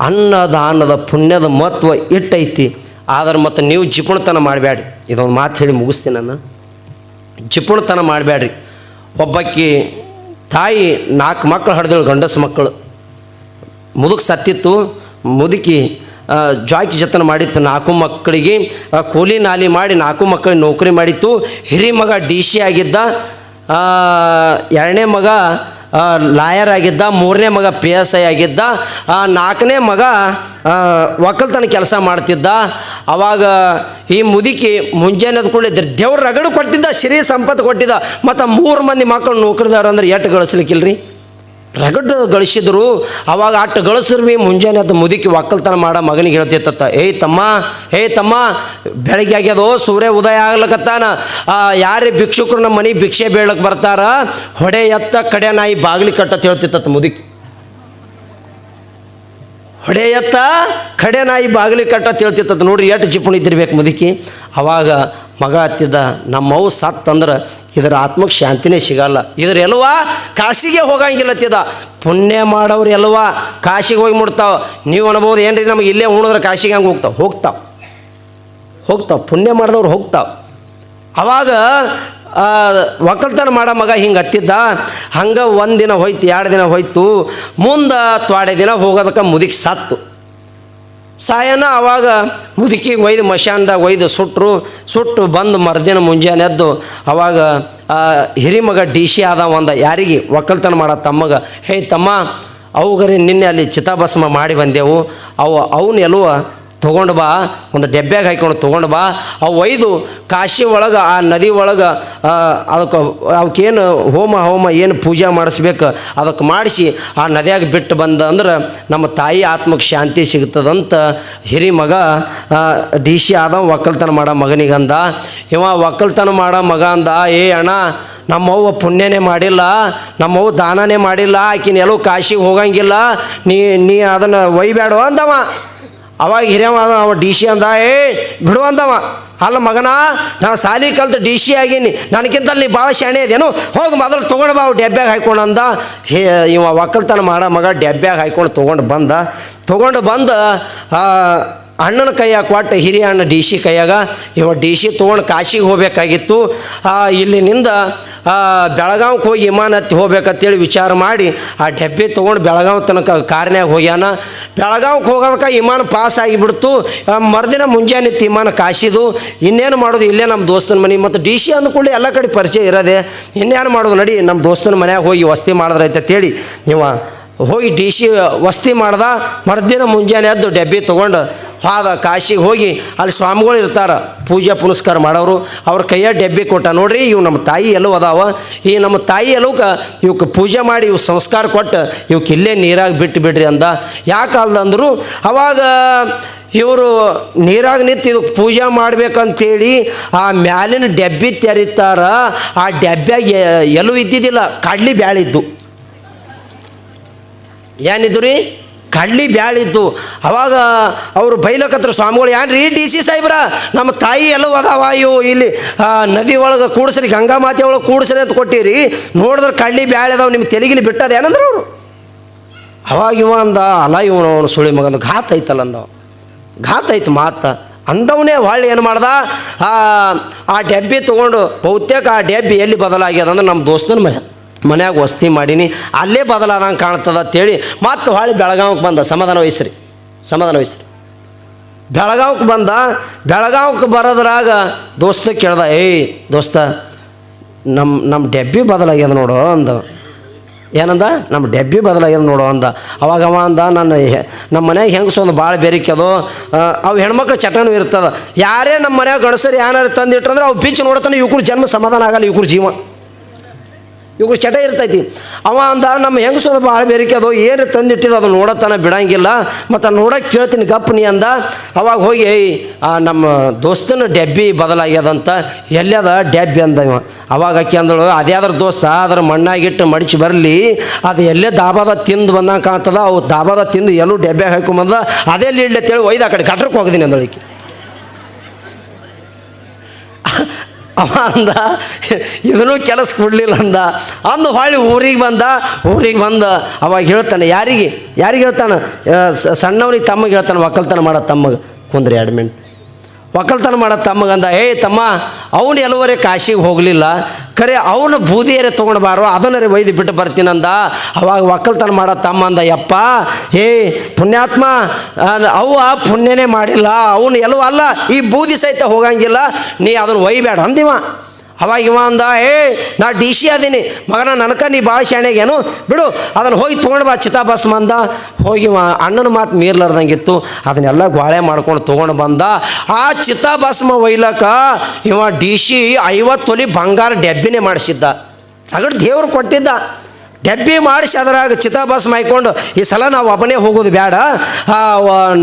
ಅನ್ನದಾನದ ಪುಣ್ಯದ ಮಹತ್ವ ಇಟ್ಟೈತಿ. ಆದ್ರೆ ಮತ್ತು ನೀವು ಜಿಪುಣತನ ಮಾಡಬೇಡ್ರಿ ಇದೊಂದು ಮಾತು ಹೇಳಿ ಮುಗಿಸ್ತೀನಿ ನಾನು. ಜಿಪುಣತನ ಮಾಡಬೇಡ್ರಿ ಒಬ್ಬಾಕಿ ತಾಯಿ ನಾಲ್ಕು ಮಕ್ಕಳು ಹಡ್ದಳು ಗಂಡಸು ಮಕ್ಕಳು ಮುದುಕ್ ಸತ್ತಿತ್ತು, ಮುದುಕಿ ಜಾಕಿ ಜತನ ಮಾಡಿತ್ತು. ನಾಲ್ಕು ಮಕ್ಕಳಿಗೆ ಕೂಲಿ ನಾಲಿ ಮಾಡಿ ನಾಲ್ಕು ಮಕ್ಕಳಿಗೆ ನೌಕರಿ ಮಾಡಿತ್ತು. ಹಿರಿ ಮಗ ಡಿ ಸಿ ಆಗಿದ್ದ ಎರಡನೇ ಮಗ ಲಾಯರ್ ಆಗಿದ್ದ, ಮೂರನೇ ಮಗ ಪಿ ಎಸ್ ಐ ಆಗಿದ್ದ ನಾಲ್ಕನೇ ಮಗ ಒಕ್ಕಲ್ತನ ಕೆಲಸ ಮಾಡ್ತಿದ್ದ. ಅವಾಗ ಈ ಮುದುಕಿ ಮುಂಜಾನೆ ಇದ್ರ, ದೇವ್ರ ರಗಡು ಕೊಟ್ಟಿದ್ದ, ಸಿರಿ ಸಂಪತ್ತು ಕೊಟ್ಟಿದ್ದ. ಮತ್ತು ಮೂರು ಮಂದಿ ಮಕ್ಕಳು ನೌಕರಿದಾರ ಅಂದ್ರೆ ಎಷ್ಟು ಗಳಿಸ್ಲಿಕ್ಕಿಲ್ರಿ? ರಗಡ್ ಗಳಿಸಿದ್ರು, ಅವಾಗ ಅಟ್ಟು ಗಳಿಸಿದ್ರು ಬಿ ಮುಂಜಾನೆ ಅದು ಮುದುಕಿ ಒಕ್ಕಲ್ತನ ಮಾಡ, ಮಗನಿಗೆ ಹೇಳ್ತಿತ್ತ ಏಯ್ ತಮ್ಮ ಏಯ್ ತಮ್ಮ, ಬೆಳಗ್ಗೆ ಆಗ್ಯದೋ, ಸೂರ್ಯ ಉದಯ ಆಗ್ಲಕತ್ತಾನ ಯಾರೇ ಭಿಕ್ಷುಕರು ನಮ್ಮ ಮನೆ ಭಿಕ್ಷೆ ಬೀಳಕ್ಕೆ ಬರ್ತಾರ? ಹೊಡೆ ಎತ್ತ ಕಡೆ ನಾಯಿ ಬಾಗಿಲಿ ಕಟ್ಟತ್ತ ಹೇಳ್ತಿತ್ತ ಮುದುಕಿ. ಹೊಡೆ ಎತ್ತ ಕಡೆ ನಾಯಿ ಬಾಗಿಲಿ ಕಟ್ಟ ತಿಳ್ತಿತ್ತದ ನೋಡ್ರಿ, ಎಷ್ಟು ಚಿಪ್ಪಣಿ ಇದ್ದಿರ್ಬೇಕು ಮುದುಕಿ. ಅವಾಗ ಮಗ ಹತ್ತಿದ್ದ ನಮ್ಮವು ಸತ್ತಂದ್ರೆ ಇದರ ಆತ್ಮಕ್ಕೆ ಶಾಂತಿನೇ ಸಿಗಲ್ಲ. ಇದ್ರ ಎಲ್ವಾ ಕಾಶಿಗೆ ಹೋಗಂಗಿಲ್ಲತ್ತಿದ ಪುಣ್ಯ ಮಾಡೋರು ಎಲ್ವಾ ಕಾಶಿಗೆ ಹೋಗಿ ಮುಡ್ತಾವ ನೀವು ಅನ್ಬೋದು ಏನ್ರಿ ನಮಗೆ ಇಲ್ಲೇ ಉಣಿದ್ರೆ ಕಾಶಿಗೆ ಹಂಗೆ ಹೋಗ್ತಾವ. ಹೋಗ್ತಾವ. ಹೋಗ್ತಾವ. ಪುಣ್ಯ ಮಾಡಿದವ್ರು ಹೋಗ್ತಾವ. ಅವಾಗ ಒಕ್ಕಲ್ತನ ಮಾಡೋ ಮಗ ಹಿಂಗೆ ಹತ್ತಿದ್ದ. ಹಂಗೆ ಒಂದು ದಿನ ಹೋಯ್ತು, ಎರಡು ದಿನ ಹೋಯ್ತು. ಮುಂದೆ ತ್ವಾಡೆ ದಿನ ಹೋಗೋದಕ್ಕೆ ಮುದುಕಿ ಸತ್ತು. ಸಾಯನ ಆವಾಗ ಮುದುಕಿಗೆ ಒಯ್ದು ಮಶಾನ್ದಾಗ ಒಯ್ದು ಸುಟ್ಟರು ಸುಟ್ಟು ಬಂದು ಮರ್ದಿನ ಮುಂಜಾನೆ ಎದ್ದು ಅವಾಗ ಹಿರಿಮಗ ಹಿರಿ ಮಗ ಡಿ ಸಿ ಆದ ಒಂದು ಯಾರಿಗೆ ಒಕ್ಕಲ್ತನ ಮಾಡೋ ತಮ್ಮಗ ಹೇ ತಮ್ಮ, ಅವುಗರಿ ನಿನ್ನೆ ಅಲ್ಲಿ ಚಿತಾಭಸ್ಮ ಮಾಡಿ ಬಂದೆವು. ಅವು, ಅವನು ತೊಗೊಂಡು ಬಾ, ಒಂದು ಡೆಬ್ಬ್ಯಾಗ ಹಾಕ್ಕೊಂಡು ತೊಗೊಂಡು ಬಾ. ಅವು ಒಯ್ದು ಕಾಶಿ ಒಳಗೆ, ಆ ನದಿ ಒಳಗೆ ಅದಕ್ಕೆ ಅವಕ್ಕೇನು ಹೋಮ ಹೋಮ ಏನು ಪೂಜೆ ಮಾಡಿಸ್ಬೇಕು ಅದಕ್ಕೆ ಮಾಡಿಸಿ ಆ ನದಿಯಾಗ ಬಿಟ್ಟು ಬಂದ ಅಂದ್ರೆ ನಮ್ಮ ತಾಯಿ ಆತ್ಮಕ್ಕೆ ಶಾಂತಿ ಸಿಗ್ತದಂತ ಹಿರಿ ಮಗ ಡಿ ಸಿ ಆದ ಒಕ್ಕಲ್ತನ ಮಾಡೋ ಮಗನಿಗಂದ. ಇವ ಒಕ್ಕಲ್ತನ ಮಾಡೋ ಮಗ ಅಂದ, ಏ ಅಣ್ಣ ನಮ್ಮವ್ವ ಪುಣ್ಯನೇ ಮಾಡಿಲ್ಲ ನಮ್ಮವ್ವ ದಾನನೇ ಮಾಡಿಲ್ಲ, ಆಕಿನ ಎಲ್ಲೋ ಕಾಶಿಗೆ ಹೋಗಂಗಿಲ್ಲ, ನೀ ನೀ ಅದನ್ನು ಒಯ್ಬೇಡ ಅಂದವ. ಅವಾಗ ಹಿರಿಯವ ಅವ ಡಿ ಸಿ ಅಂದ, ಏ, ಬಿಡು ಅಂದವ. ಅಲ್ಲ ಮಗನ ನಾನು ಸಾಲಿ ಕಲ್ತು ಡಿ ಸಿ ಆಗೀನಿ. ನನಗಿಂತ ಅಲ್ಲಿ ಭಾಳ ಶಾಣೆ ಇದೇನು ಹೋಗಿ ಮೊದಲು ತೊಗೊಂಡು ಬಾ ಡೆಬ್ಬ್ಯಾಗ ಹಾಕೊಂಡು ಅಂದ. ಹೇ, ಇವ ಒಕ್ಕಲ್ತನ ಮಾಡೋ ಮಗ ಡೆಬ್ಬ್ಯಾಗ ಹಾಕ್ಕೊಂಡು ತೊಗೊಂಡು ಬಂದ. ತೊಗೊಂಡು ಬಂದು ಅಣ್ಣನ ಕೈಯಾಗ ಕೊಟ್ಟು ಹಿರಿಯ ಅಣ್ಣ ಡಿ ಸಿ ಕೈಯಾಗ, ಇವ ಡಿ ಸಿ ತೊಗೊಂಡು ಕಾಶಿಗೆ ಹೋಗ್ಬೇಕಾಗಿತ್ತು. ಇಲ್ಲಿನಿಂದ ಬೆಳಗಾವ್ಗೆ ಹೋಗಿ ವಿಮಾನ ಹತ್ತಿ ಹೋಗ್ಬೇಕಂತೇಳಿ ವಿಚಾರ ಮಾಡಿ, ಆ ಡಬ್ಬಿ ತೊಗೊಂಡು ಬೆಳಗಾವ್ ತನಕ ಕಾರ್ನ್ಯಾಗ ಹೋಗ್ಯಾನ. ಬೆಳಗಾವ್ಗೆ ಹೋಗೋದಕ್ಕೆ ವಿಮಾನ ಪಾಸ್ ಆಗಿಬಿಡ್ತು. ಮರುದಿನ ಮುಂಜಾನೆ ಇತ್ತು ವಿಮಾನ ಕಾಶಿದು. ಇನ್ನೇನು ಮಾಡೋದು? ಇಲ್ಲೇ ನಮ್ಮ ದೋಸ್ತನ ಮನೆ. ಮತ್ತು ಡಿ ಸಿ ಅಂದ್ಕೊಳ್ಳಿ ಎಲ್ಲ ಕಡೆ ಪರಿಚಯ ಇರೋದೆ, ಇನ್ನೇನು ಮಾಡೋದು? ನಡಿ ನಮ್ಮ ದೋಸ್ತನ ಮನೆಯಾಗ ಹೋಗಿ ವಸ್ತಿ ಅಂತೇಳಿ ನೀವು ಹೋಗಿ ಡಿ ಸಿ ವಸ್ತಿ ಮಾಡ್ದ. ಮರುದಿನ ಮುಂಜಾನೆ ಎದ್ದು ಡಬ್ಬಿ ತೊಗೊಂಡು ಹೋದ ಕಾಶಿಗೆ ಹೋಗಿ ಅಲ್ಲಿ ಸ್ವಾಮಿಗಳು ಇರ್ತಾರೆ. ಪೂಜೆ ಪುನಸ್ಕಾರ ಮಾಡೋರು. ಅವ್ರ ಕೈಯ ಡೆಬ್ಬಿ ಕೊಟ್ಟ ನೋಡ್ರಿ, ಇವು ನಮ್ಮ ತಾಯಿ ಎಲ್ಲೂ ಅದಾವ. ಈ ನಮ್ಮ ತಾಯಿ ಎಲ್ಲವಕ್ಕೆ ಇವಕ್ಕೆ ಪೂಜೆ ಮಾಡಿ ಇವು ಸಂಸ್ಕಾರ ಕೊಟ್ಟು ಇವಕ್ಕೆ ಇಲ್ಲೇ ನೀರಾಗಿ ಬಿಟ್ಟು ಬಿಡ್ರಿ ಅಂದ. ಯಾಕೆ ಅಂದ್ರು ಅವಾಗ ಇವರು ನೀರಾಗ ನಿಂತು ಇದಕ್ಕೆ ಪೂಜೆ ಮಾಡ್ಬೇಕಂತೇಳಿ ಆ ಮ್ಯಾಲಿನ ಡೆಬ್ಬಿ ತೆರಿತಾರ. ಆ ಡೆಬ್ಬ್ಯಾಗ ಎಲ್ಲೂ ಇದ್ದಿದ್ದಿಲ್ಲ. ಕಡ್ಲಿ ಬ್ಯಾಳಿದ್ದು ಏನಿದ್ದು ರೀ ಕಡ್ಲಿ ಬ್ಯಾಳಿದ್ದು ಅವಾಗ ಅವರು ಬೈಲಕತ್ರ ಸ್ವಾಮಿಗಳು ಏನ್ರಿ ಡಿ ಸಿ ಸಾಹೇಬ್ರ, ನಮ್ಮ ತಾಯಿ ಎಲ್ಲವೂ ಅದಾವ? ಇವು ಇಲ್ಲಿ ನದಿ ಒಳಗೆ ಕೂಡಿಸ್ರಿ, ಗಂಗಾ ಮಾತೆ ಒಳಗೆ ಕೂಡಿಸ್ರಿ ಅಂತ ಕೊಟ್ಟಿರಿ. ನೋಡಿದ್ರೆ ಕಳ್ಳಿ ಬ್ಯಾಳಿ ಅದಾವ ನಿಮ್ಮ ತೆಲಿಗಿಲಿ ಬಿಟ್ಟದ ಏನಂದ್ರೆ ಅವರು? ಅವಾಗ ಇವ ಅಂದ, ಅಲ್ಲ ಇವನು, ಅವನು ಸುಳಿ ಮಗಂದು ಘಾತ್ ಐತಲ್ಲ ಅಂದವ ಘಾತ್ ಐತೆ ಮಾತು. ಅಂದವನೇ ಹೊಳ್ಳಿ ಏನು ಮಾಡ್ದ? ಆ ಆ ಡೆಬ್ಬಿ ತೊಗೊಂಡು ಬಹುತೇಕ ಆ ಡೆಬ್ಬಿ ಎಲ್ಲಿ ಬದಲಾಗ್ಯದ ಅಂದ್ರೆ ನಮ್ಮ ದೋಸ್ತನ ಮನೆ. ಮನ್ಯಾಗ ವಸ್ತಿ ಮಾಡೀನಿ, ಅಲ್ಲೇ ಬದಲಾದಂಗೆ ಕಾಣ್ತದ ಅಂತೇಳಿ ಮತ್ತು ಹೊಳ್ಳಿ ಬೆಳಗಾವಕ್ಕೆ ಬಂದ, ಸಮಾಧಾನ ವಹಿಸ್ರಿ ಸಮಾಧಾನ ವಹಿಸ್ರಿ. ಬೆಳಗಾವ್ಗೆ ಬಂದ ಬೆಳಗಾವ್ಗೆ ಬರೋದ್ರಾಗ ದೋಸ್ತ ಕೇಳ್ದ, ಏಯ್ ದೋಸ್ತ ನಮ್ಮ ನಮ್ಮ ಡೆಬ್ಬಿ ಬದಲಾಗ್ಯದ ನೋಡು, ಅಂದ. ಏನಂದ? ನಮ್ಮ ಡೆಬ್ಬಿ ಬದಲಾಗ್ಯದ ನೋಡು, ಅಂದ. ಅವಾಗ ಅವ ಅಂದ, ನನ್ನ ನಮ್ಮ ಮನ್ಯಾಗ ಹೆಂಗಸ ಒಂದು ಭಾಳ ಬೇರಿಕೆದು ಅವು ಹೆಣ್ಮಕ್ಳು ಚಟನೂ ಇರ್ತದ. ಯಾರೇ ನಮ್ಮ ಮನ್ಯಾಗ ಗಣಸರು ಏನಾರು ತಂದಿಟ್ರಂದ್ರೆ ಅವು ಬೀಚ್ ನೋಡ್ತಾನೆ ಇವ್ರ ಜನ್ಮ ಸಮಾಧಾನ ಆಗಲ್ಲ ಇವ್ರ ಜೀವ. ಇವ್ರ ಚಟ ಇರ್ತೈತಿ. ಅವ ಅಂದ, ನಮ್ಮ ಹೆಂಗಸದ ಭಾಳ ಬೇರಿಕೆ ಅದು, ಏನು ತಂದಿಟ್ಟಿದ್ದು ಅದು ನೋಡತ್ತಾನೆ ಬಿಡಂಗಿಲ್ಲ, ಮತ್ತು ನೋಡಕ್ಕೆ ಕೇಳ್ತೀನಿ ಗಪ್ಪ ನೀ ಅಂದ. ಅವಾಗ ಹೋಗಿ ಆ, ನಮ್ಮ ದೋಸ್ತನ ಡೆಬ್ಬಿ ಬದಲಾಗ್ಯದಂತ ಎಲ್ಲದ ಡೆಬ್ಬಿ ಅಂದ ಇವ. ಅವಾಗ ಆಕೆ ಅಂದಳು, ಅದ್ಯಾದ್ರ ದೋಸ್ತ, ಅದ್ರ ಮಣ್ಣಾಗಿಟ್ಟು ಮಡಿಚಿ ಬರಲಿ, ಅದು ಎಲ್ಲೇ ದಾಬಾದ ತಿಂದು ಬಂದಂಗೆ ಕಾಣ್ತದ, ಅವು ದಾಬಾದ ತಿಂದು ಎಲ್ಲೂ ಡೆಬ್ಬೆ ಹಾಕೊಂಬಂದ, ಅದೇ ಲೀಡ್ಲೆ ತೇಳಿ ಒಯ್ದು ಆ ಕಡೆ ಕಟ್ರಕ್ಕೆ ಹೋಗಿದ್ದೀನಿ ಅಂದಳಿಕೆ ಅವ ಅಂದ ಇದನ್ನು ಕೆಲಸ ಕೊಡಲಿಲ್ಲ ಅಂದ. ಅಂದು ಹೊಳ್ಳಿ ಊರಿಗೆ ಬಂದ ಊರಿಗೆ ಬಂದ, ಅವಾಗ ಹೇಳ್ತಾನೆ, ಯಾರಿಗೆ ಯಾರಿಗೆ ಹೇಳ್ತಾನೆ? ಸಣ್ಣವ್ರಿಗೆ ತಮ್ಮಗೆ ಹೇಳ್ತಾನೆ, ಒಕ್ಕಲ್ತನ ಮಾಡೋ ತಮ್ಮಗೆ. ಕುಂದ್ರಿ ಎರಡು ಮಿನಿಟ್ ಒಕ್ಕಲ್ತನ ಮಾಡೋ ತಮ್ಮಗಂದ ಏಯ್ ತಮ್ಮ ಅವನು ಎಲ್ಲವರೇ ಕಾಶಿಗೆ ಹೋಗಲಿಲ್ಲ ಖರೆ ಅವನು ಬೂದಿಯರೇ ತೊಗೊಂಡು ಬಾರೋ ಅದನ್ನರೇ ಒಯ್ದು ಬಿಟ್ಟು ಬರ್ತೀನಂದ ಅವಾಗ ಒಕ್ಕಲ್ತನ ಮಾಡೋ ತಮ್ಮ ಅಂದ ಯಪ್ಪ ಏ ಪುಣ್ಯಾತ್ಮ ಆ, ಅವ ಪುಣ್ಯನೇ ಮಾಡಿಲ್ಲ ಅವನು ಎಲ್ಲವೂ ಅಲ್ಲ ಈ ಬೂದಿ ಸಹಿತ ಹೋಗಂಗಿಲ್ಲ ನೀ ಅದನ್ನು ಒಯ್ಬೇಡ ಅಂದಿವ. ಅವಾಗ ಇವ ಅಂದ, ಏ, ನಾ ಡಿ ಸಿ ಅದೀನಿ. ಮಗನ ನನಕ ನೀ ಭಾಳ ಶಾಣೆಗೇನು ಬಿಡು, ಅದನ್ನು ಹೋಗಿ ತೊಗೊಂಡು ಬಾ ಚಿತಾಭಸ್ಮ ಅಂದ. ಹೋಗಿ ಇವ ಅಣ್ಣನ ಮಾತು ಮೀರ್ಲಾರ್ದಂಗಿತ್ತು. ಅದನ್ನೆಲ್ಲ ಗ್ವಾಳೆ ಮಾಡ್ಕೊಂಡು ತೊಗೊಂಡು ಬಂದ. ಆ ಚಿತಾಭಸ್ಮ ಒಯ್ಲಕ್ಕ ಇವ ಡಿ ಸಿ ಐವತ್ತು ತೊಲಿ ಬಂಗಾರ ಡೆಬ್ಬಿನೇ ಮಾಡಿಸಿದ್ದ. ರಗಡ್ ದೇವ್ರು ಕೊಟ್ಟಿದ್ದ. ಡೆಬ್ಬಿ ಮಾಡಿಸಿ ಅದ್ರಾಗ ಚಿತಾಭಾಸ ಮಾಡಿಕೊಂಡು ಈ ಸಲ ನಾವು ಒಬ್ಬನೇ ಹೋಗೋದು ಬೇಡ.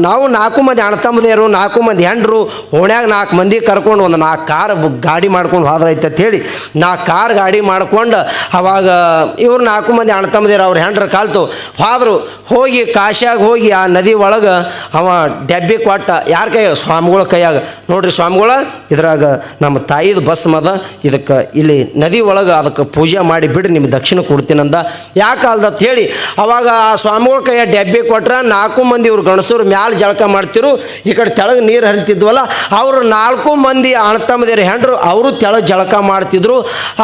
ನಾವು ನಾಲ್ಕು ಮಂದಿ ಅಣ್ಣತಮ್ಮದೇರು ನಾಲ್ಕು ಮಂದಿ ಹೆಂಡ್ರು, ಓಣ್ಯಾಗ ನಾಲ್ಕು ಮಂದಿ ಕರ್ಕೊಂಡು ಒಂದು ನಾಲ್ಕು ಕಾರ್ ಗಾಡಿ ಮಾಡ್ಕೊಂಡು ಹೋದ್ರೈತೆ ಅಂತೇಳಿ ನಾಲ್ಕು ಕಾರ್ ಗಾಡಿ ಮಾಡ್ಕೊಂಡು ಅವಾಗ ಇವ್ರು ನಾಲ್ಕು ಮಂದಿ ಅಣ್ಣತಮ್ಮದೇರು ಅವ್ರ ಹೆಂಡ್ರು ಕಾಲ್ತು. ಹೋದ್ರು, ಹೋಗಿ ಕಾಶ್ಯಾಗ ಹೋಗಿ ಆ ನದಿ ಒಳಗೆ ಅವ ಡಬ್ಬಿ ಕೊಟ್ಟ ಯಾರ ಕೈಯಾಗ? ಸ್ವಾಮಿಗಳ ಕೈಯಾಗ. ನೋಡ್ರಿ ಸ್ವಾಮಿಗಳ, ಇದ್ರಾಗ ನಮ್ಮ ತಾಯಿದು ಬಸ್ ಮದ ಇದಕ್ಕೆ ಇಲ್ಲಿ ನದಿ ಒಳಗೆ ಅದಕ್ಕೆ ಪೂಜೆ ಮಾಡಿ ಬಿಡಿ ನಿಮ್ಗೆ ದಕ್ಷಿಣ ಕೊಡ್ತೀನಂದ. ಯಾಕೆ ಅಲ್ದ ಅಂತ ಹೇಳಿ. ಅವಾಗ ಆ ಸ್ವಾಮಿಗಳ ಕೈಯ ಡೆಬ್ಬಿ ಕೊಟ್ರೆ ನಾಲ್ಕು ಮಂದಿ ಇವ್ರು ಗಣಸರು ಮ್ಯಾಲ ಜಳಕ ಮಾಡ್ತಿರು. ಈ ಕಡೆ ತೆಳಗೆ ನೀರು ಹರಿತಿದ್ವಲ್ಲ, ಅವರು ನಾಲ್ಕು ಮಂದಿ ಅಣ್ತಮ್ಮದಿರು ಹೆಂಡ್ರು ಅವರು ತೆಳಗೆ ಜಳಕ ಮಾಡ್ತಿದ್ರು.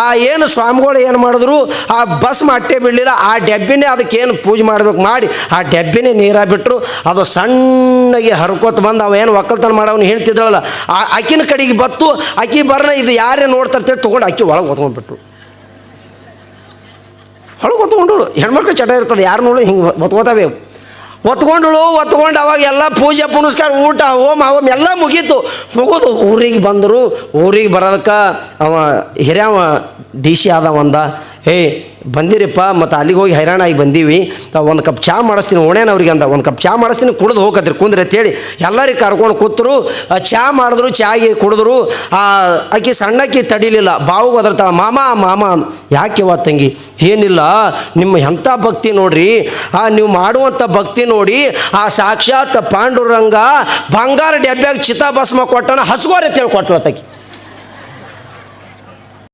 ಆ ಏನು ಸ್ವಾಮಿಗಳು ಏನು ಮಾಡಿದ್ರು, ಆ ಬಸ್ ಮಟ್ಟೆ ಬಿಡಲಿಲ್ಲ, ಆ ಡೆಬ್ಬಿನೇ ಅದಕ್ಕೆ ಏನು ಪೂಜೆ ಮಾಡ್ಬೇಕು ಮಾಡಿ, ಆ ಡೆಬ್ಬಿನೇ ನೀರ ಬಿಟ್ಟರು ಅದು ಸಣ್ಣಗೆ ಹರ್ಕೋತ ಬಂದು ಅವ ಏನು ಒಕ್ಕಲ್ತನ ಮಾಡವನು ಹೇಳ್ತಿದ್ರಲ್ಲ ಆ ಅಕ್ಕಿನ ಕಡೆಗೆ ಬತ್ತು ಅಕ್ಕಿ ಬರ್ನ ಇದು ಯಾರೇ ನೋಡ್ತಾರ್ತೇಳಿ ತಗೊಂಡು ಅಕ್ಕಿ ಒಳಗೆ ಹೊತ್ಕೊಂಡ್ಬಿಟ್ರು. ಹೊಳಗೆ ಹೊತ್ಕೊಂಡಳು. ಹೆಣ್ಮಕ್ಳು ಚಟ ಇರ್ತದೆ, ಯಾರು ನೋಡು ಹಿಂಗೆ ಹೊತ್ಕೋತಾವೆ ಒತ್ಕೊಂಡಳು ಒತ್ಕೊಂಡು ಅವಾಗ ಎಲ್ಲ ಪೂಜೆ, ಪುನಸ್ಕಾರ, ಊಟ, ಹೋಮ ಹೋಮ ಎಲ್ಲ ಮುಗೀತು. ಮುಗೋದು ಊರಿಗೆ ಬಂದರು, ಊರಿಗೆ ಬರೋದಕ್ಕೆ ಅವ ಹಿರಿಯವ ಡಿ ಸಿ ಆದವಂದ ಏಯ್ ಬಂದಿರಿಪ್ಪ, ಮತ್ತು ಅಲ್ಲಿಗೆ ಹೋಗಿ ಹೈರಾಣಾಗಿ ಬಂದೀವಿ. ಒಂದು ಕಪ್ ಚಹಾ ಮಾಡಿಸ್ತೀನಿ ಓಣೇನವ್ರಿಗೆ ಅಂದ, ಒಂದು ಕಪ್ ಚಹಾ ಮಾಡಿಸ್ತೀನಿ, ಕುಡ್ದು ಹೋಗತ್ರಿ ಕುಂದ್ರಿ ಅಂತೇಳಿ ಎಲ್ಲರಿಗೆ ಕರ್ಕೊಂಡು ಕೂತರು. ಚಹಾ ಮಾಡಿದ್ರು, ಚಾಗಿ ಕುಡಿದ್ರು. ಆ ಆಕಿ ಸಣ್ಣಕ್ಕಿ ತಡಿಲಿಲ್ಲ, ಬಾವು ಒದರ್ತಾಳ, ಮಾಮ ಮಾಮ ಯಾಕೆ ಯಾಕೆವ ತಂಗಿ? ಏನಿಲ್ಲ, ನಿಮ್ಮ ಎಂಥ ಭಕ್ತಿ ನೋಡ್ರಿ. ಆ ನೀವು ಮಾಡುವಂಥ ಭಕ್ತಿ ನೋಡಿ, ಆ ಸಾಕ್ಷಾತ್ ಪಾಂಡುರಂಗ ಬಂಗಾರ ಡೆಬ್ಬ್ಯಾಗ ಚಿತಾಭಸ್ಮ ಕೊಟ್ಟನ ಹಸ್ಗೋರೆ ಅಂತೇಳಿ ಕೊಟ್ಟಳತ್ತಾಕಿ